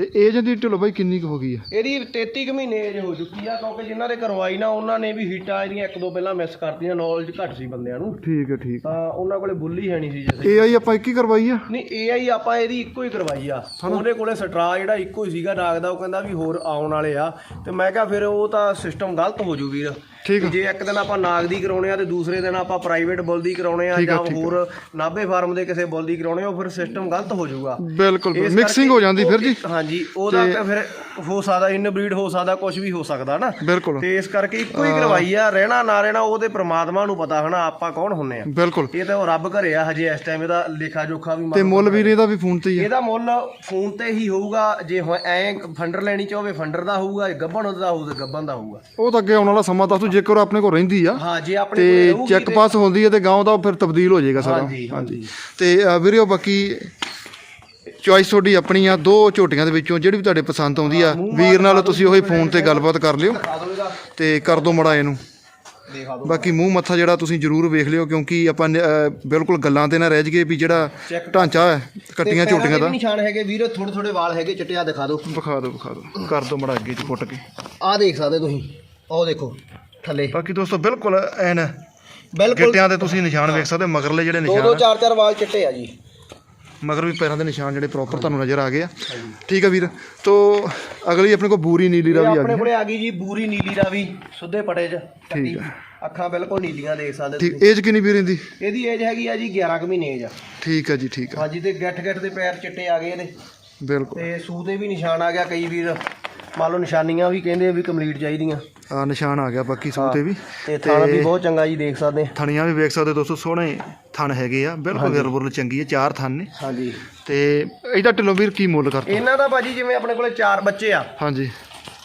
ਤੇ ਏਜ ਦੀ ਢਿੱਲੋ ਬਾਈ ਕਿੰਨੀ ਕੁ ਹੋ ਗਈ ਆ? ਇਹਦੀ 33 ਕੁ ਮਹੀਨੇ ਏਜ ਹੋ ਚੁੱਕੀ ਆ ਕਿਉਂਕਿ ਜਿਨ੍ਹਾਂ ਦੇ ਕਰਵਾਈ ਨਾ ਉਹਨਾਂ ਨੇ ਵੀ ਹੀਟਾਂ ਇਹਦੀਆਂ ਇੱਕ ਦੋ ਪਹਿਲਾਂ ਮਿਸ ਕਰਤੀਆਂ ਨੌਲੇਜ ਘੱਟ ਸੀ ਬੰਦਿਆਂ ਨੂੰ। ਠੀਕ ਹੈ ਠੀਕ ਤਾਂ ਉਹਨਾਂ ਕੋਲੇ ਬੁੱਲੀ ਹੈ ਨਹੀਂ ਸੀ ਜਿਵੇਂ ਏ ਆਈ ਆਪਾਂ ਇੱਕ ਹੀ ਕਰਵਾਈ ਆ? ਨਹੀਂ ਏਆਈ ਆਪਾਂ ਇਹਦੀ ਇੱਕੋ ਹੀ ਕਰਵਾਈ ਆ। ਉਹਦੇ ਕੋਲੇ ਸਟਰਾ ਜਿਹੜਾ ਇੱਕੋ ਹੀ ਸੀਗਾ ਨਾਗ ਦਾ ਉਹ ਕਹਿੰਦਾ ਵੀ ਹੋਰ ਆਉਣ ਵਾਲੇ ਆ। ਤੇ ਮੈਂ ਕਿਹਾ ਫਿਰ ਉਹ ਤਾਂ ਸਿਸਟਮ ਗਲਤ ਹੋ ਜੂ ਵੀਰ। ਠੀਕ। ਜੇ ਇੱਕ ਦਿਨ ਆਪਾਂ ਨਾਗ ਦੀ ਕਰਾਉਣੇ ਆ ਤੇ ਦੂਸਰੇ ਦਿਨ ਆਪਾਂ ਪ੍ਰਾਈਵੇਟ ਬੁੱਲ ਦੀ ਕਰਾਉਣੇ ਆ ਜਾਂ ਹੋਰ ਨਾਭੇ ਫਾਰਮ ਦੇ ਕਿਸੇ ਬੁੱਲ ਦੀ ਕਰਾਉਣੇ ਆ ਉਹ ਫਿਰ ਸਿਸਟਮ ਗਲਤ ਹੋ ਜਾਊਗਾ। ਬਿਲਕੁਲ ਮਿਕਸਿੰਗ ਹੋ ਜਾਂਦੀ ਫਿਰ ਜੀ। ਹਾਂਜੀ ਉਹਦਾ ਫਿਰ ਹੋ ਸਕਦਾ ਇਨਬਰੀਡ ਹੋ ਸਕਦਾ ਕੁਝ ਵੀ ਹੋ ਸਕਦਾ ਨਾ। ਬਿਲਕੁਲ। ਤੇ ਇਸ ਕਰਕੇ ਇੱਕੋ ਹੀ ਕਰਵਾਈ ਆ ਰਹਿਣਾ ਨਾ ਰਹਿਣਾ ਉਹਦੇ ਪ੍ਰਮਾਤਮਾ ਨੂੰ ਪਤਾ ਹਨਾ ਆਪਾਂ ਕੌਣ ਹੁੰਨੇ ਆ। ਬਿਲਕੁਲ। ਇਹ ਤਾਂ ਉਹ ਰੱਬ ਘਰੇ ਆ ਹਜੇ ਇਸ ਟਾਈਮ ਇਹਦਾ ਲੇਖਾ ਜੋਖਾ ਵੀ ਤੇ ਮੁੱਲ ਵੀਰ ਇਹਦਾ ਵੀ ਫੋਨ ਤੇ ਹੀ ਆ। ਇਹਦਾ ਮੁੱਲ ਫੋਨ ਤੇ ਹੀ ਹੋਊਗਾ ਜੇ ਐਂ ਫੰਡਰ ਲੈਣੀ ਚਾਹੋਵੇ ਫੰਡਰ ਦਾ ਹੋਊਗਾ ਗੱਬਣ ਦਾ ਹੋਊ ਤੇ ਗੱਬਣ ਦਾ ਹੋਊਗਾ। ਉਹ ਤਾਂ ਅੱਗੇ ਆਉਣ ਵਾਲਾ ਸਮਾਂ ਦੱਸ ਤੂੰ ਜੇਕਰ ਆਪਣੇ ਕੋਲ ਰਹਿੰਦੀ ਆ ਹਾਂ ਜੇ ਆਪਣੇ ਤੇ ਕੋਲ ਰਹੂਗੀ ਚੈੱਕ ਪਾਸ ਹੁੰਦੀ ਹੈ ਤੇ ਗਾਉਂ ਦਾ ਫਿਰ ਤਬਦੀਲ ਹੋ ਜਾਏਗਾ ਸਾਰਾ। ਹਾਂਜੀ। ਤੇ ਅ, ਵੀਰਿਓ ਬਾਕੀ ਚੋਇਸ ਤੁਹਾਡੀ ਆਪਣੀ ਆ ਦੋ ਝੋਟੀਆਂ ਦੇ ਵਿੱਚੋਂ ਜਿਹੜੀ ਵੀ ਤੁਹਾਡੇ ਪਸੰਦ ਆਉਂਦੀ ਆ। ਵੀਰ ਨਾਲ ਤੁਸੀਂ ਉਹੀ ਫੋਨ ਤੇ ਗੱਲਬਾਤ ਕਰ ਲਿਓ ਦਿਖਾ ਦਿਓ ਤੇ ਕਰ ਦੋ ਮੜਾ ਇਹਨੂੰ। ਦੇਖਾ ਦਿਓ ਬਾਕੀ ਮੂੰਹ ਮੱਥਾ ਜਿਹੜਾ ਤੁਸੀਂ ਜ਼ਰੂਰ ਵੇਖ ਲਿਓ ਕਿਉਂਕਿ ਆਪਾਂ ਬਿਲਕੁਲ ਗੱਲਾਂ ਤੇ ਨਾ ਰਹਿ ਜਗੇ ਵੀ ਜਿਹੜਾ ਢਾਂਚਾ ਹੈ ਕੱਟੀਆਂ ਝੋਟੀਆਂ ਦੇ ਦਾ। ਨਿਸ਼ਾਨ ਹੈਗੇ ਵੀਰ ਥੋੜੇ ਥੋੜੇ ਵਾਲ ਹੈਗੇ ਚਿੱਟਿਆ ਦਿਖਾ ਦਿਓ ਵਿਖਾ ਦਿਓ ਵਿਖਾ ਦਿਓ। ਕਰ ਦੋ ਮੜਾ ਅੱਗੇ ਚ ਫੁੱਟ ਕੇ। ਆਹ ਦੇਖ ਸਕਦੇ ਤੁਸੀਂ। ਉਹ ਦੇਖੋ ਥੱਲੇ। ਬਾਕੀ ਦੋਸਤੋ ਬਿਲਕੁਲ ਐਨ ਬਿਲਕੁਲ। ਗਿੱਟਿਆਂ ਤੇ ਤੁਸੀਂ ਨਿਸ਼ਾਨ ਵੇਖ ਸਕਦੇ ਮਗਰਲੇ ਜਿਹੜੇ ਦੋ ਦੋ ਨਿਸ਼ਾਨ ਆ, ਚਾਰ ਚਾਰ ਵਾਲ ਚਿੱਟੇ ਆ ਜੀ। ਮਗਰ ਵੀ ਪੈਰਾਂ ਦੇ ਨਿਸ਼ਾਨ ਜਿਹੜੇ ਪ੍ਰੋਪਰ ਤੁਹਾਨੂੰ ਨਜ਼ਰ ਆ ਗਏ ਆ। ਠੀਕ ਆ ਵੀਰ ਤੋ ਅਗਲੀ ਆਪਣੇ ਕੋਲ ਬੂਰੀ ਨੀਲੀ ਦਾ ਇਹ ਵੀ ਆ ਆਪਣੇ ਗਈ ਕੋਲੇ ਆ ਗਈ ਜੀ ਬੂਰੀ ਨੀਲੀ ਰਾਵੀ ਸੁੱਧੇ ਪਟੇ 'ਚ ਕੱਟੀ। ਆ। ਅੱਖਾਂ ਬਿਲਕੁਲ ਨੀਲੀਆਂ ਦੇਖ ਸਕਦੇ ਠੀਕ ਤੁਸੀਂ। ਏਜ ਕਿੰਨੀ ਵੀਰ ਇਹਦੀ? ਇਹਦੀ ਏਜ ਹੈਗੀ ਆ ਜੀ 11 ਕੁ ਮਹੀਨੇ ਏਜ ਆ। ਠੀਕ ਆ ਜੀ ਠੀਕ ਆ। ਹਾਂਜੀ ਤੇ ਗੱਠ ਗੱਠ ਦੇ ਪੈਰ ਚਿੱਟੇ ਆ ਗਏ ਇਹਦੇ। ਬਿਲਕੁਲ। ਤੇ ਸੂ ਤੇ ਵੀ ਨਿਸ਼ਾਨ ਆ ਗਿਆ ਕਈ ਵੀਰ। ਮੰਨ ਲਓ ਨਿਸ਼ਾਨੀਆਂ ਵੀ ਕਹਿੰਦੇ ਆ ਵੀ ਕੰਪਲੀਟ ਚਾਹੀਦੀਆਂ। ਆ ਨਿਸ਼ਾਨ ਆ ਗਿਆ ਬਾਕੀ ਸੂਹ ਤੇ ਵੀ। ਤੇ ਥਾਣਾ ਵੀ ਬਹੁਤ ਚੰਗਾ ਜੀ ਦੇਖ ਸਕਦੇ ਆ। ਥਣੀਆਂ ਵੀ ਵੇਖ ਸਕਦੇ ਹੋ ਦੋਸਤੋ ਸੋਹਣੇ ਥਣ ਹੈਗੇ ਆ ਬਿਲਕੁਲ ਵਿਰਬੁਰ ਚੰਗੀ ਹੈ ਚਾਰ ਥਣ ਨੇ। ਹਾਂਜੀ। ਤੇ ਇਹਦਾ ਢਿੱਲੋਂ ਵੀਰ ਕੀ ਮੁੱਲ ਕਰਤਾ? ਇਹਨਾਂ ਦਾ ਭਾਜੀ ਜਿਵੇਂ ਆਪਣੇ ਕੋਲੇ ਚਾਰ ਬੱਚੇ ਆ ਹਾਂਜੀ।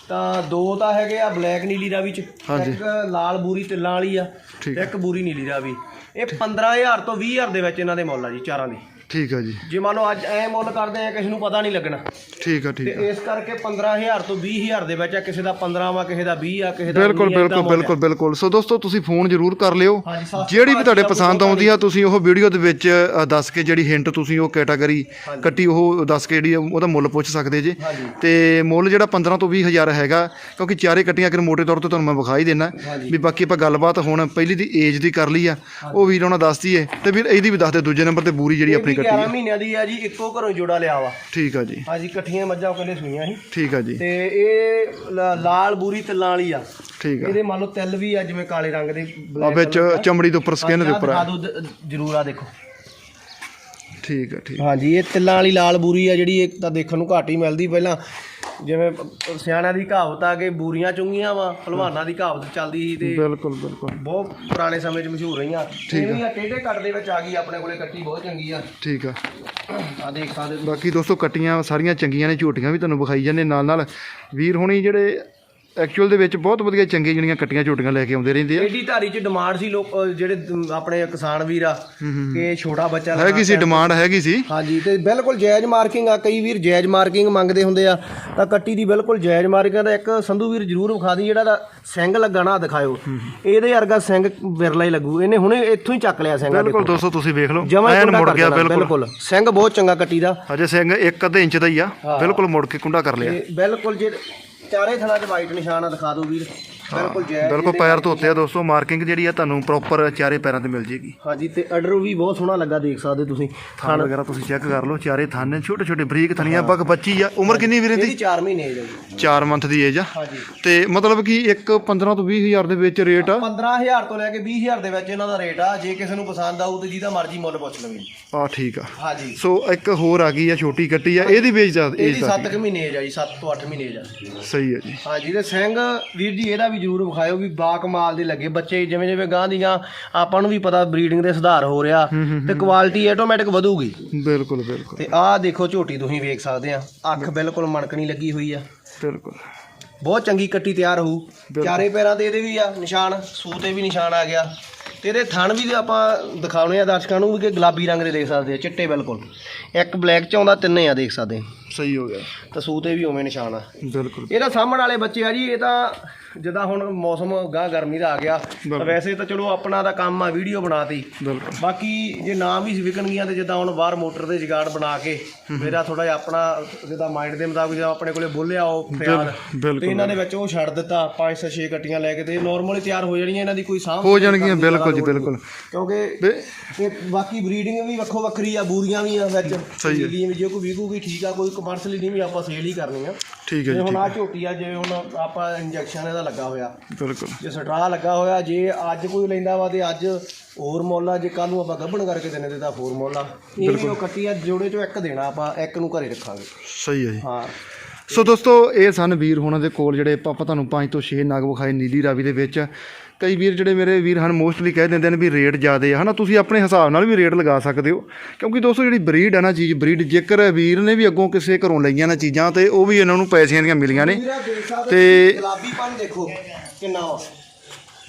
ਤਾਂ ਦੋ ਤਾਂ ਹੈਗੇ ਆ ਬਲੈਕ ਨੀਲੀ ਰਾਵੀ ਚ। ਇੱਕ ਲਾਲ ਬੂਰੀ ਤਿੱਲਾਂ ਵਾਲੀ ਆ ਤੇ ਇੱਕ ਬੂਰੀ ਨੀਲੀ ਰਾਵੀ ਇਹ 15000 ਤੋਂ 20000 ਦੇ ਵਿੱਚ ਇਹਨਾਂ ਦੇ ਮੁੱਲ ਆ ਜੀ ਚਾਰਾਂ ਦੀ। ਠੀਕ ਆ ਜੀ। ਜੇ ਮੰਨ ਲਓ ਅੱਜ ਐ ਮੁੱਲ ਕਰਦੇ ਆ ਕਿਸੇ ਨੂੰ ਪਤਾ ਨਹੀਂ ਲੱਗਣਾ। ਠੀਕ ਆ ਤੇ ਠੀਕ ਆ। ਇਸ ਕਰਕੇ 15000 ਤੋਂ 20000 ਦੇ ਵਿੱਚ ਆ ਕਿਸੇ ਦਾ 15 ਵਾ ਕਿਸੇ ਦਾ 20 ਆ ਕਿਸੇ ਦਾ ਬਿਲਕੁਲ 19 ਆ, ਏਦਾਂ ਬਿਲਕੁਲ ਮੁੱਲ ਆ। ਬਿਲਕੁਲ ਬਿਲਕੁਲ। ਸੋ ਦੋਸਤੋ ਤੁਸੀਂ ਫੋਨ ਜ਼ਰੂਰ ਕਰ ਲਿਓ। ਹਾਂਜੀ, ਜਿਹੜੀ ਵੀ ਤੁਹਾਡੇ ਜੀ, ਪਸੰਦ ਆਉਂਦੀ ਆ ਤੁਸੀਂ ਉਹ ਵੀਡੀਓ ਦੇ ਵਿੱਚ ਅ, ਦੱਸ ਕੇ ਜਿਹੜੀ ਹਿੰਟ ਤੁਸੀਂ ਉਹ ਕੈਟਾਗਰੀ ਕੱਟੀ ਉਹ ਦੱਸ ਕੇ ਜਿਹੜੀ ਉਹਦਾ ਮੁੱਲ ਪੁੱਛ ਸਕਦੇ ਜੇ। ਹਾਂਜੀ। ਤੇ ਮੁੱਲ ਜਿਹੜਾ 15 ਤੋਂ 20 ਹਜ਼ਾਰ ਹੈਗਾ ਕਿਉਂਕਿ ਚਾਰੇ ਕੱਟੀਆਂ ਕਿ ਮੋਟੇ ਤੌਰ ਤੇ ਤੁਹਾਨੂੰ ਮੈਂ ਵਿਖਾਈ ਦੇਣਾ ਹਾਂਜੀ। ਵੀ ਬਾਕੀ ਆਪਾਂ ਗੱਲਬਾਤ ਹੁਣ ਪਹਿਲੀ ਦੀ ਏਜ ਦੀ ਕਰ ਲਈ ਆ ਉਹ ਵੀਰ ਉਹਨਾਂ ਦੱਸਦੀ ਏ ਤੇ ਵੀਰ ਇਹਦੀ ਵੀ ਦੱਸ ਦੇ ਦੂਜੇ ਨੰਬਰ ਤੇ ਬੂਰੀ ਜਿਹੜੀ ਇਹ ਆਪਣੀ ਵੀ 11 ਆ ਮਹੀਨਿਆਂ ਦੀ ਆ ਜੀ ਇੱਕੋ ਘਰੋਂ ਜੋੜਾ ਲਿਆ ਵਾ। ਠੀਕ ਆ ਜੀ। ਹਾਂਜੀ ਇਕੱਠੀਆਂ ਮੱਝਾਂ ਕਹਿੰਦੇ ਸੂਈਆਂ ਸੀ। ਠੀਕ ਆ ਜੀ। ਤੇ ਇਹ ਲ- ਲਾਲ ਬੂਰੀ ਤਿੱਲਾਂ ਵਾਲੀ ਆ। ਠੀਕ ਆ। ਇਹਦੇ ਮੰਨ ਲਓ ਤਿੱਲ ਵੀ ਆ ਜਿਵੇਂ ਕਾਲੇ ਰੰਗ ਦੇ ਆ ਵਿੱਚ। ਚਮੜੀ ਦੇ ਉੱਪਰ ਸਕਿਨ ਦੇ ਉੱਪਰ ਆ। ਜ਼ਰੂਰ ਆ ਦੇਖੋ। ਠੀਕ ਆ ਠੀਕ। ਹਾਂਜੀ ਇਹ ਤਿੱਲਾਂ ਵਾਲੀ ਲਾਲ ਬੂਰੀ ਆ ਜਿਹੜੀ ਇੱਕ ਤਾਂ ਦੇਖਣ ਨੂੰ ਘੱਟ ਹੀ ਮਿਲਦੀ। ਪਹਿਲਾਂ ਜਿਵੇਂ ਸਿਆਣਿਆਂ ਦੀ ਕਹਾਵਤ ਆ ਕਿ ਬੂਰੀਆਂ ਚੁੰਗੀਆਂ ਵਾ ਭਲਵਾਨਾਂ ਦੀ ਕਹਾਵਤ ਚੱਲਦੀ ਸੀ ਤੇ ਬਿਲਕੁਲ ਬਿਲਕੁਲ। ਬਹੁਤ ਪੁਰਾਣੇ ਸਮੇਂ 'ਚ ਮਸ਼ਹੂਰ ਰਹੀਆਂ। ਇਵੇਂ ਆ। ਟੇਢੇ ਕੱਟ ਦੇ ਵਿੱਚ ਆ ਗਈ ਆਪਣੇ ਕੋਲੇ ਕੱਟੀ ਬਹੁਤ ਚੰਗੀ ਆ। ਠੀਕ ਆ। ਆ ਦੇਖ ਸਕਦੇ। ਬਾਕੀ ਦੋਸਤੋ ਕੱਟੀਆਂ ਸਾਰੀਆਂ ਚੰਗੀਆਂ ਨੇ ਝੋਟੀਆਂ ਵੀ ਤੁਹਾਨੂੰ ਵਿਖਾਈ ਜਾਂਦੇ ਨਾਲ ਨਾਲ ਵੀਰ ਹੁਣੀ ਜਿਹੜੇ ਐਕਚੁਅਲ ਦੇ ਵਿੱਚ ਬਹੁਤ ਵਧੀਆ ਚੰਗੇ ਜਿਹੜੀਆਂ ਕੱਟੀਆਂ ਝੋਟੀਆਂ ਲੈ ਕੇ ਆਉਂਦੇ ਰਹਿੰਦੇ ਆ। ਏਡੀ ਧਾਰੀ 'ਚ ਡਿਮਾਂਡ ਸੀ ਲੋਕ ਅਹ ਜਿਹੜੇ ਦ- ਆਪਣੇ ਕਿਸਾਨ ਵੀਰ ਆ ਕਿ ਛੋਟਾ ਬੱਚਾ ਹੈਗੀ ਸੀ ਡਿਮਾਂਡ ਹੈਗੀ ਸੀ। ਹਾਂਜੀ ਤੇ ਬਿਲਕੁਲ ਜਾਇਜ਼ ਮਾਰਕਿੰਗ ਆ ਕਈ ਵੀਰ ਜਾਇਜ਼ ਮਾਰਕਿੰਗ ਮੰਗਦੇ ਹੁੰਦੇ ਆ। ਤਾਂ ਕੱਟੀ ਦੀ ਬਿਲਕੁਲ ਜਾਇਜ਼ ਮਾਰਕਿੰਗ ਦਾ ਇੱਕ ਸੰਧੂ ਵੀਰ ਜਰੂਰ ਵਿਖਾ ਦੀ ਜਿਹੜਾ ਦਾ ਸਿੰਘ ਲੱਗਾ ਨਾ ਦਿਖਾਇਓ। ਇਹਦੇ ਵਰਗਾ ਸਿੰਘ ਵਿਰਲਾ ਹੀ ਲੱਗੂ। ਇਹਨੇ ਹੁਣੇ ਇੱਥੋਂ ਹੀ ਚੱਕ ਲਿਆ ਸਿੰਘ ਬਿਲਕੁਲ ਦੋਸਤੋ ਤੁਸੀਂ ਵੇਖ ਲਓ। ਜਮਾ ਐਨ ਮੁੜ ਗਿਆ ਬਿਲਕੁਲ। ਬਿਲਕੁਲ। ਸਿੰਘ ਬਹੁਤ ਚੰਗਾ ਕੱਟੀ ਦਾ। ਹਜੇ ਸਿੰਘ ਇੱਕ ਅੱਧੇ ਇੰਚ ਦਾ ਹੀ ਆ। ਬਿਲਕੁਲ ਮੁੜ ਕੇ ਕੁੰਡਾ ਕਰ ਲਿਆ। ਤੇ ਬਿਲਕੁਲ ਜੇ ਚਾਰੇ ਥਣਾ 'ਚ ਵਾਈਟ ਨਿਸ਼ਾਨ ਆ ਦਿਖਾ ਦਿਓ ਵੀਰ। ਬਿਲਕੁਲ ਬਿਲਕੁਲ ਪੈਰ ਧੋਤੇ ਆ ਦੋਸਤੋ ਮਾਰਕਿੰਗ ਜਿਹੜੀ ਆ ਤੁਹਾਨੂੰ ਪ੍ਰੋਪਰ ਚਾਰੇ ਪੈਰਾਂ ਤੇ ਮਿਲ ਜੇਗੀ। ਹਾਂਜੀ ਤੇ ਆਰਡਰ ਵੀ ਬਹੁਤ ਸੋਹਣਾ ਲੱਗਾ ਦੇਖ ਸਕਦੇ ਤੁਸੀਂ। ਥਣ ਵਗੈਰਾ ਤੁਸੀਂ ਚੈੱਕ ਕਰ ਲਓ ਚਾਰੇ ਥਣ ਨੇ ਛੋਟੇ ਛੋਟੇ ਬਰੀਕ ਥਣੀਆਂ ਬਕ ਬੱਚੀ ਆ। ਉਮਰ ਕਿੰਨੀ ਵੀਰੇ ਦੀ? ਇਹਦੀ 4 ਮਹੀਨੇ age ਆ ਜੀ। 4 ਮੰਥ ਦੀ ਏਜ ਆ। ਤੇ ਮਤਲਬ ਕਿ ਇੱਕ 15 ਤੋਂ 20 ਹਜ਼ਾਰ ਦੇ ਵਿੱਚ ਰੇਟ ਆ। 15000 ਤੋਂ ਲੈ ਕੇ 20000 ਦੇ ਵਿੱਚ ਇਹਨਾਂ ਦਾ ਰੇਟ ਆ। ਜੇ ਕਿਸੇ ਨੂੰ ਪਸੰਦ ਆਊ ਤੇ ਜਿਹਦਾ ਮਰਜ਼ੀ ਮੁੱਲ ਪੁੱਛ ਲਵੇ। ਆ ਠੀਕ ਆ। ਹਾਂਜੀ। ਸੋ ਇੱਕ ਹੋਰ ਆ ਗਈ ਆ ਛੋਟੀ ਕੱਟੀ ਆ। ਇਹਦੀ ਵੇਚ ਦਾ ਏਜ ਇਹਦੀ ਦਾ 7 ਕੁ ਮਹੀਨੇ age ਆ ਜੀ 7 ਤੋਂ 8 ਮਹੀਨੇ ਆ। ਸਹੀ ਹੈ ਜੀ। ਹਾਂਜੀ ਤੇ ਸਿੰਘ ਵੀਰ ਜੀ ਇਹਦਾ ਵੀ ਜ਼ਰੂਰ ਵਿਖਾਇਓ ਵੀ ਬਾ ਕਮਾਲ ਦੇ ਲੱਗੇ। ਬੱਚੇ ਜਿਵੇਂ ਜਿਵੇਂ ਗਾਂ ਦੀਆਂ ਆਪਾਂ ਨੂੰ ਵੀ ਪਤਾ ਬਰੀਡਿੰਗ ਦੇ ਸੁਧਾਰ ਹੋ ਰਿਹਾ ਤੇ ਕੁਆਲਿਟੀ ਆਟੋਮੈਟਿਕ ਵਧੂਗੀ। ਬਿਲਕੁਲ ਬਿਲਕੁਲ। ਤੇ ਆਹ ਦੇਖੋ ਝੋਟੀ ਤੁਸੀਂ ਵੇਖ ਸਕਦੇ ਆ। ਅੱਖ ਬਿਲਕੁਲ। ਮਣਕਣੀ ਲੱਗੀ ਹੋਈ ਆ। ਬਿਲਕੁਲ। ਬਹੁਤ ਚੰਗੀ ਕੱਟੀ ਤਿਆਰ ਹੋਊ। ਚਾਰੇ ਪੈਰਾਂ ਤੇ ਇਹਦੇ ਵੀ ਆ ਨਿਸ਼ਾਨ ਸੂ ਤੇ ਵੀ ਨਿਸ਼ਾਨ ਆ ਗਿਆ। ਤੇ ਇਹਦੇ ਥਣ ਵੀ ਆਪਾਂ ਦਿਖਾਉਣੇ ਆ ਦਰਸ਼ਕਾਂ ਨੂੰ ਵੀ ਕਿ ਗੁਲਾਬੀ ਰੰਗ ਦੇ ਦੇਖ ਸਕਦੇ ਆ ਚਿੱਟੇ ਬਿਲਕੁਲ। ਇੱਕ ਬਲੈਕ ਚ ਆਉਂਦਾ ਤਿੰਨੇ ਆ ਦੇਖ ਸਕਦੇ ਸਹੀ ਹੋ ਗਿਆ। ਤਾਂ ਸੂ ਤੇ ਵੀ ਉਵੇਂ ਨਿਸ਼ਾਨ ਆ। ਬਿਲਕੁਲ। ਇਹਦਾ ਸਾਹਮਣ ਵਾਲੇ ਬੱਚੇ ਆ ਜੀ ਇਹ ਤਾਂ ਜਿੱਦਾਂ ਹੁਣ ਮੌਸਮ ਗਾਂ ਗਰਮੀ ਦਾ ਆ ਗਿਆ ਤਾਂ ਵੈਸੇ ਤਾਂ ਚਲੋ ਆਪਣਾ ਦਾ ਕੰਮ ਆ ਵੀਡੀਓ ਬਣਾਤੀ। ਬਾਕੀ ਜੇ ਨਾ ਵੀ ਵਿਕਣਗੀਆਂ ਤੇ ਜਿੱਦਾਂ ਹੁਣ ਬਾਹਰ ਮੋਟਰ ਦੇ ਜਗਾੜ ਬਣਾ ਕੇ ਮੇਰਾ ਥੋੜਾ ਜਿਹਾ ਆਪਣਾ ਜਿੱਦਾਂ ਮਾਈਂਡ ਦੇ ਮੁਤਾਬਕ ਜਿੱਦਾਂ ਆਪਣੇ ਕੋਲੇ ਬੋਲਿਆ ਉਹ ਖਿਆਲ ਤੇ ਇਹਨਾਂ ਦੇ ਵਿੱਚ ਉਹ ਛੱਡ ਦਿੱਤਾ ਪੰਜ ਛੇ ਛੇ ਕੱਟੀਆਂ ਲੈ ਕੇ ਤੇ ਨਾਰਮਲੀ ਤਿਆਰ ਹੋ ਜਾਣੀਆਂ ਇਹਨਾਂ ਦੀ ਕੋਈ ਸਾਂਭ ਹੋ ਜਾਣਗੀਆਂ ਬਿਲਕੁਲ ਜੀ ਬਿਲਕੁਲ। ਕਿਉਂਕਿ ਤੇ ਤੇ ਬਾਕੀ ਬਰੀਡਿੰਗ ਵੀ ਵੱਖੋ ਵੱਖਰੀ ਆ ਬੂਰੀਆਂ ਵੀ ਆ ਵਿੱਚ ਸਹੀ ਹੈ। ਜੇ ਕੋਈ ਵਿਕੂਗੀ ਠੀਕ ਆ ਕੋਈ ਕਮਰਸ਼ਲੀ ਨਹੀਂ ਵੀ ਆਪਾਂ ਸੇਲ ਹੀ ਕਰਨੀ ਆ। ਠੀਕ ਹੈ ਜੇ ਹੁਣ ਆ ਝੋਟੀ ਆ ਜੇ ਹੁਣ ਆਪਾਂ ਇੰਜੈਕਸ਼ਨ ਇਹਦਾ ਲੱਗਾ ਹੋਇਆ। ਬਿਲਕੁਲ। ਜੇ ਸਟਰਾ ਲੱਗਾ ਹੋਇਆ ਜੇ ਅੱਜ ਕੋਈ ਲੈਂਦਾ ਵਾ ਤੇ ਅੱਜ ਹੋਰ ਮੁੱਲ ਜੇ ਕੱਲ ਨੂੰ ਆਪਾਂ ਗੱਭਣ ਕਰਕੇ ਦੇਣੇ ਤੇ ਤਾਂ ਹੋਰ ਮੁੱਲ ਇਹ ਵੀ ਉਹ ਕੱਟੀ ਆ ਜੋੜੇ ਚੋਂ ਇੱਕ ਦੇਣਾ ਆਪਾਂ ਇੱਕ ਨੂੰ ਘਰੇ ਰੱਖਾਂਗੇ। ਸਹੀ ਹੈ ਜੀ। ਹਾਂ। ਸੋ ਦੋਸਤੋ ਇਹ ਸਨ ਵੀਰ ਹੋਣਾ ਦੇ ਕੋਲ ਜਿਹੜੇ ਆਪਾਂ ਤੁਹਾਨੂੰ ਪੰਜ ਤੋਂ 6 ਨਗ ਵਿਖਾਏ ਨੀਲੀ ਰਾਵੀ ਦੇ ਵਿੱਚ। ਕਈ ਵੀਰ ਜਿਹੜੇ ਮੇਰੇ ਵੀਰ ਹਨ ਮੋਸਟਲੀ ਕਹਿ ਦਿੰਦੇ ਨੇ ਵੀ ਰੇਟ ਜ਼ਿਆਦੇ ਆ। ਹਨਾ ਤੁਸੀਂ ਆਪਣੇ ਹਿਸਾਬ ਨਾਲ ਵੀ ਰੇਟ ਲਗਾ ਸਕਦੇ ਹੋ। ਕਿਉਂਕਿ ਦੋਸਤੋ ਜਿਹੜੀ ਬਰੀਡ ਹੈ ਨਾ ਚੀਜ਼ ਬਰੀਡ ਜੇਕਰ ਵੀਰ ਨੇ ਵੀ ਅੱਗੋਂ ਕਿਸੇ ਘਰੋਂ ਲਈਆਂ ਨਾ ਚੀਜ਼ਾਂ ਤੇ ਉਹ ਵੀ ਇਹਨਾਂ ਨੂੰ ਪੈਸਿਆਂ ਦੀਆਂ ਮਿਲੀਆਂ ਨੇ। ਤੇ- ਗੁਲਾਬੀਪਨ ਦੇਖੋ ਕਿੰਨਾ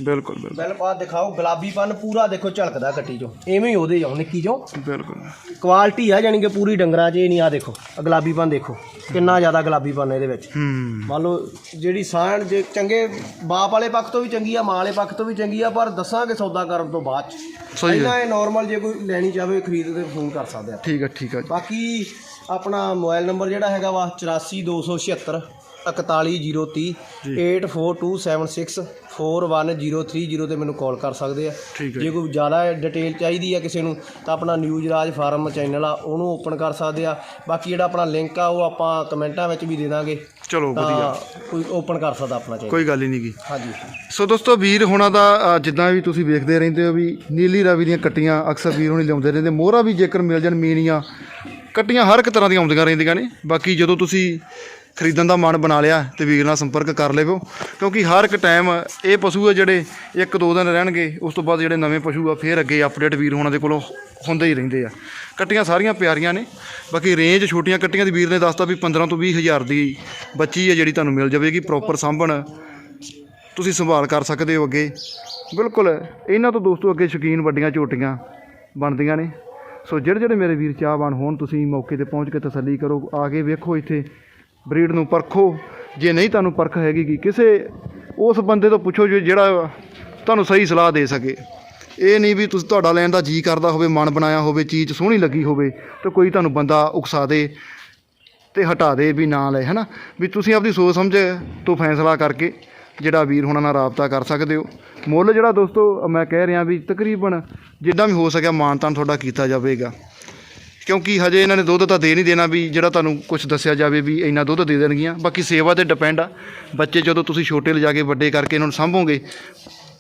ਬਿਲਕੁਲ ਬਿਲਕੁਲ। ਬਿਲ ਪਾ ਦਿਖਾਓ ਗੁਲਾਬੀਪਨ ਪੂਰਾ ਦੇਖੋ ਝਲਕਦਾ ਕੱਟੀ ਚੋਂ। ਐਵੇਂ ਹੀ ਉਹਦੇ ਜਾਓ ਨਿੱਕੀ ਚੋਂ ਬਿਲਕੁਲ। ਕੁਆਲਿਟੀ ਆ ਜਾਨੀ ਕਿ ਪੂਰੀ ਡੰਗਰਾਂ 'ਚ ਇਹ ਨਹੀਂ ਆ ਦੇਖੋ ਆਹ ਗੁਲਾਬੀਪਨ ਦੇਖੋ ਕਿੰਨਾ ਜ਼ਿਆਦਾ ਗੁਲਾਬੀਪਨ ਇਹਦੇ ਵਿੱਚ। ਹੂੰ। ਮੰਨ ਲਓ ਜਿਹੜੀ ਸਾਣ ਜੇ ਚੰਗੇ ਬਾਪ ਵਾਲੇ ਪੱਖ ਤੋਂ ਵੀ ਚੰਗੀ ਆ ਮਾਂ ਵਾਲੇ ਪੱਖ ਤੋਂ ਵੀ ਚੰਗੀ ਆ ਪਰ ਦੱਸਾਂਗੇ ਸੌਦਾ ਕਰਨ ਤੋਂ ਬਾਅਦ ਚ। ਸਹੀ ਹੈ। ਪਹਿਲਾਂ ਇਹ ਨਾਰਮਲ ਜੇ ਕੋਈ ਲੈਣੀ ਚਾਹਵੇ ਖਰੀਦ ਤੇ ਫੋਨ ਕਰ ਸਕਦੇ ਆ। ਠੀਕ ਹੈ ਠੀਕ ਹੈ ਜੀ। ਬਾਕੀ ਆਪਣਾ ਮੋਬਾਈਲ ਨੰਬਰ ਜਿਹੜਾ ਹੈਗਾ ਵਾ 84276 41030 8427641030 ਤੇ ਮੈਨੂੰ ਕਾਲ ਕਰ ਸਕਦੇ ਆ। ਜੇ ਕੋਈ ਜ਼ਿਆਦਾ ਡਿਟੇਲ ਚਾਹੀਦੀ ਆ ਕਿਸੇ ਨੂੰ ਤਾਂ ਆਪਣਾ ਨਿਊਜ਼ ਰਾਜ ਫਾਰਮ ਚੈਨਲ ਆ ਉਹਨੂੰ ਓਪਨ ਕਰ ਸਕਦੇ ਆ। ਬਾਕੀ ਜਿਹੜਾ ਆਪਣਾ ਲਿੰਕ ਆ ਉਹ ਆਪਾਂ ਕਮੈਂਟਾਂ ਵਿੱਚ ਵੀ ਦੇ ਦਾਂਗੇ। ਚਲੋ ਵਧੀਆ। ਕੋਈ ਓਪਨ ਕਰ ਸਕਦਾ ਆਪਣਾ ਚੈਨਲ। ਕੋਈ ਗੱਲ ਹੀ ਨਹੀਂ ਗੀ। ਹਾਂਜੀ। ਸੋ ਦੋਸਤੋ ਵੀਰ ਹੋਣਾ ਦਾ ਜਿੱਦਾਂ ਵੀ ਤੁਸੀਂ ਵੇਖਦੇ ਰਹਿੰਦੇ ਹੋ ਵੀ ਨੀਲੀ ਰਾਵੀ ਦੀਆਂ ਕੱਟੀਆਂ ਅਕਸਰ ਵੀਰ ਹੋਣੀ ਲਿਆਉਂਦੇ ਰਹਿੰਦੇ ਮੋਹਰਾ ਵੀ ਜੇਕਰ ਮਿਲ ਜਾਣ ਮੀਨੀਆਂ ਕੱਟੀਆਂ ਹਰ ਇੱਕ ਤਰ੍ਹਾਂ ਦੀਆਂ ਆਉਂਦੀਆਂ ਰਹਿੰਦੀਆਂ ਨੇ। ਬਾਕੀ ਜਦੋਂ ਤੁਸੀਂ ਖਰੀਦਣ ਦਾ ਮਨ ਬਣਾ ਲਿਆ ਤੇ ਵੀਰ ਨਾਲ ਸੰਪਰਕ ਕਰ ਲਿਓ। ਕਿਉਂਕਿ ਹਰ ਇੱਕ ਟਾਈਮ ਇਹ ਪਸ਼ੂ ਆ ਜਿਹੜੇ ਇੱਕ ਦੋ ਦਿਨ ਰਹਿਣਗੇ, ਉਸ ਤੋਂ ਬਾਅਦ ਜਿਹੜੇ ਨਵੇਂ ਪਸ਼ੂ ਆ, ਫੇਰ ਅੱਗੇ ਅਪਡੇਟ ਵੀਰ ਹੋਣਾ ਦੇ ਕੋਲੋਂ ਹੁੰਦੇ ਹੀ ਰਹਿੰਦੇ ਆ। ਕੱਟੀਆਂ ਸਾਰੀਆਂ ਪਿਆਰੀਆਂ ਨੇ। ਬਾਕੀ ਰੇਂਜ ਛੋਟੀਆਂ ਕੱਟੀਆਂ ਦੀ ਵੀਰ ਨੇ ਦੱਸਤਾ ਵੀ 15 ਤੋਂ 20 ਹਜ਼ਾਰ ਦੀ ਬੱਚੀ ਹੈ ਜਿਹੜੀ ਤੁਹਾਨੂੰ ਮਿਲ ਜਾਵੇਗੀ ਪ੍ਰੋਪਰ ਸਾਂਭਣ। ਤੁਸੀਂ ਸੰਭਾਲ ਕਰ ਸਕਦੇ ਹੋ ਅੱਗੇ। ਬਿਲਕੁਲ, ਇਹਨਾਂ ਤੋਂ ਦੋਸਤੋ ਅੱਗੇ ਸ਼ੌਕੀਨ ਵੱਡੀਆਂ ਝੋਟੀਆਂ ਬਣਦੀਆਂ ਨੇ। ਸੋ ਜਿਹੜੇ ਜਿਹੜੇ ਮੇਰੇ ਵੀਰ ਚਾਹਵਾਨ ਹੋਣ, ਤੁਸੀਂ ਮੌਕੇ ਤੇ ਪਹੁੰਚ ਕੇ ਤਸੱਲੀ ਕਰੋ। ਆ ਕੇ ਵੇਖੋ ਇੱਥੇ ਬਰੀਡ ਨੂੰ ਪਰਖੋ। ਜੇ ਨਹੀਂ ਤੁਹਾਨੂੰ ਪਰਖ ਹੈਗੀ ਕਿ ਕਿਸੇ, ਉਸ ਬੰਦੇ ਤੋਂ ਪੁੱਛੋ ਜੋ ਜਿਹੜਾ ਤੁਹਾਨੂੰ ਸਹੀ ਸਲਾਹ ਦੇ ਸਕੇ। ਇਹ ਨਹੀਂ ਵੀ ਤੁਸੀਂ ਤੁਹਾਡਾ ਲੈਣ ਦਾ ਜੀ ਕਰਦਾ ਹੋਵੇ, ਮਨ ਬਣਾਇਆ ਹੋਵੇ, ਚੀਜ਼ ਸੋਹਣੀ ਲੱਗੀ ਹੋਵੇ, ਤੇ ਕੋਈ ਤੁਹਾਨੂੰ ਬੰਦਾ ਉਕਸਾ ਦੇ ਤੇ ਹਟਾ ਦੇ ਵੀ ਨਾ ਲੈ, ਹੈਨਾ? ਵੀ ਤੁਸੀਂ ਆਪਦੀ ਸੋਚ ਸਮਝ ਤੋਂ ਫੈਸਲਾ ਕਰਕੇ ਜਿਹੜਾ ਵੀਰ ਹੁਣਾਂ ਨਾਲ ਰਾਬਤਾ ਕਰ ਸਕਦੇ ਹੋ। ਮੁੱਲ ਜਿਹੜਾ ਦੋਸਤੋ, ਮੈਂ ਕਹਿ ਰਿਹਾ ਵੀ ਤਕਰੀਬਨ ਜਿੱਦਾਂ ਵੀ ਹੋ ਸਕਿਆ ਮਾਨਤਾਨ ਤੁਹਾਡਾ ਕੀਤਾ ਜਾਵੇਗਾ। ਕਿਉਂਕਿ ਹਜੇ ਇਹਨਾਂ ਨੇ ਦੁੱਧ ਤਾਂ ਦੇ ਨਹੀਂ ਦੇਣਾ ਵੀ ਜਿਹੜਾ ਤੁਹਾਨੂੰ ਕੁਝ ਦੱਸਿਆ ਜਾਵੇ ਵੀ ਇੰਨਾ ਦੁੱਧ ਦੇ ਦੇਣਗੀਆਂ। ਬਾਕੀ ਸੇਵਾ ਤੇ ਡਿਪੈਂਡ ਆ। ਬੱਚੇ ਜਦੋਂ ਤੁਸੀਂ ਛੋਟੇ ਲਿਜਾ ਕੇ ਵੱਡੇ ਕਰਕੇ ਇਹਨਾਂ ਨੂੰ ਸਾਂਭੋਗੇ,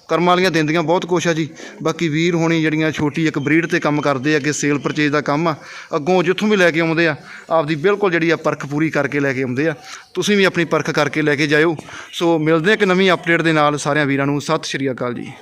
ਕਰਮ ਵਾਲੀਆਂ ਦਿੰਦੀਆਂ ਬਹੁਤ ਕੁਛ ਆ ਜੀ। ਬਾਕੀ ਵੀਰ ਹੋਣੀ ਜਿਹੜੀਆਂ ਛੋਟੀ ਇੱਕ ਬਰੀਡ ਤੇ ਕੰਮ ਕਰਦੇ ਆ, ਅੱਗੇ ਸੇਲ ਪਰਚੇਜ ਦਾ ਕੰਮ ਆ, ਅੱਗੋਂ ਜਿੱਥੋਂ ਵੀ ਲੈ ਕੇ ਆਉਂਦੇ ਆ, ਆਪਦੀ ਬਿਲਕੁਲ ਜਿਹੜੀ ਆ ਪਰਖ ਪੂਰੀ ਕਰਕੇ ਲੈ ਕੇ ਆਉਂਦੇ ਆ। ਤੁਸੀਂ ਵੀ ਆਪਣੀ ਪਰਖ ਕਰਕੇ ਲੈ ਕੇ ਜਾਇਓ। ਸੋ ਮਿਲਦੇ ਆ ਇੱਕ ਨਵੀਂ ਅਪਡੇਟ ਦੇ ਨਾਲ ਸਾਰਿਆਂ ਵੀਰਾਂ ਨੂੰ। ਸਤਿ ਸ਼੍ਰੀ ਅਕਾਲ ਜੀ।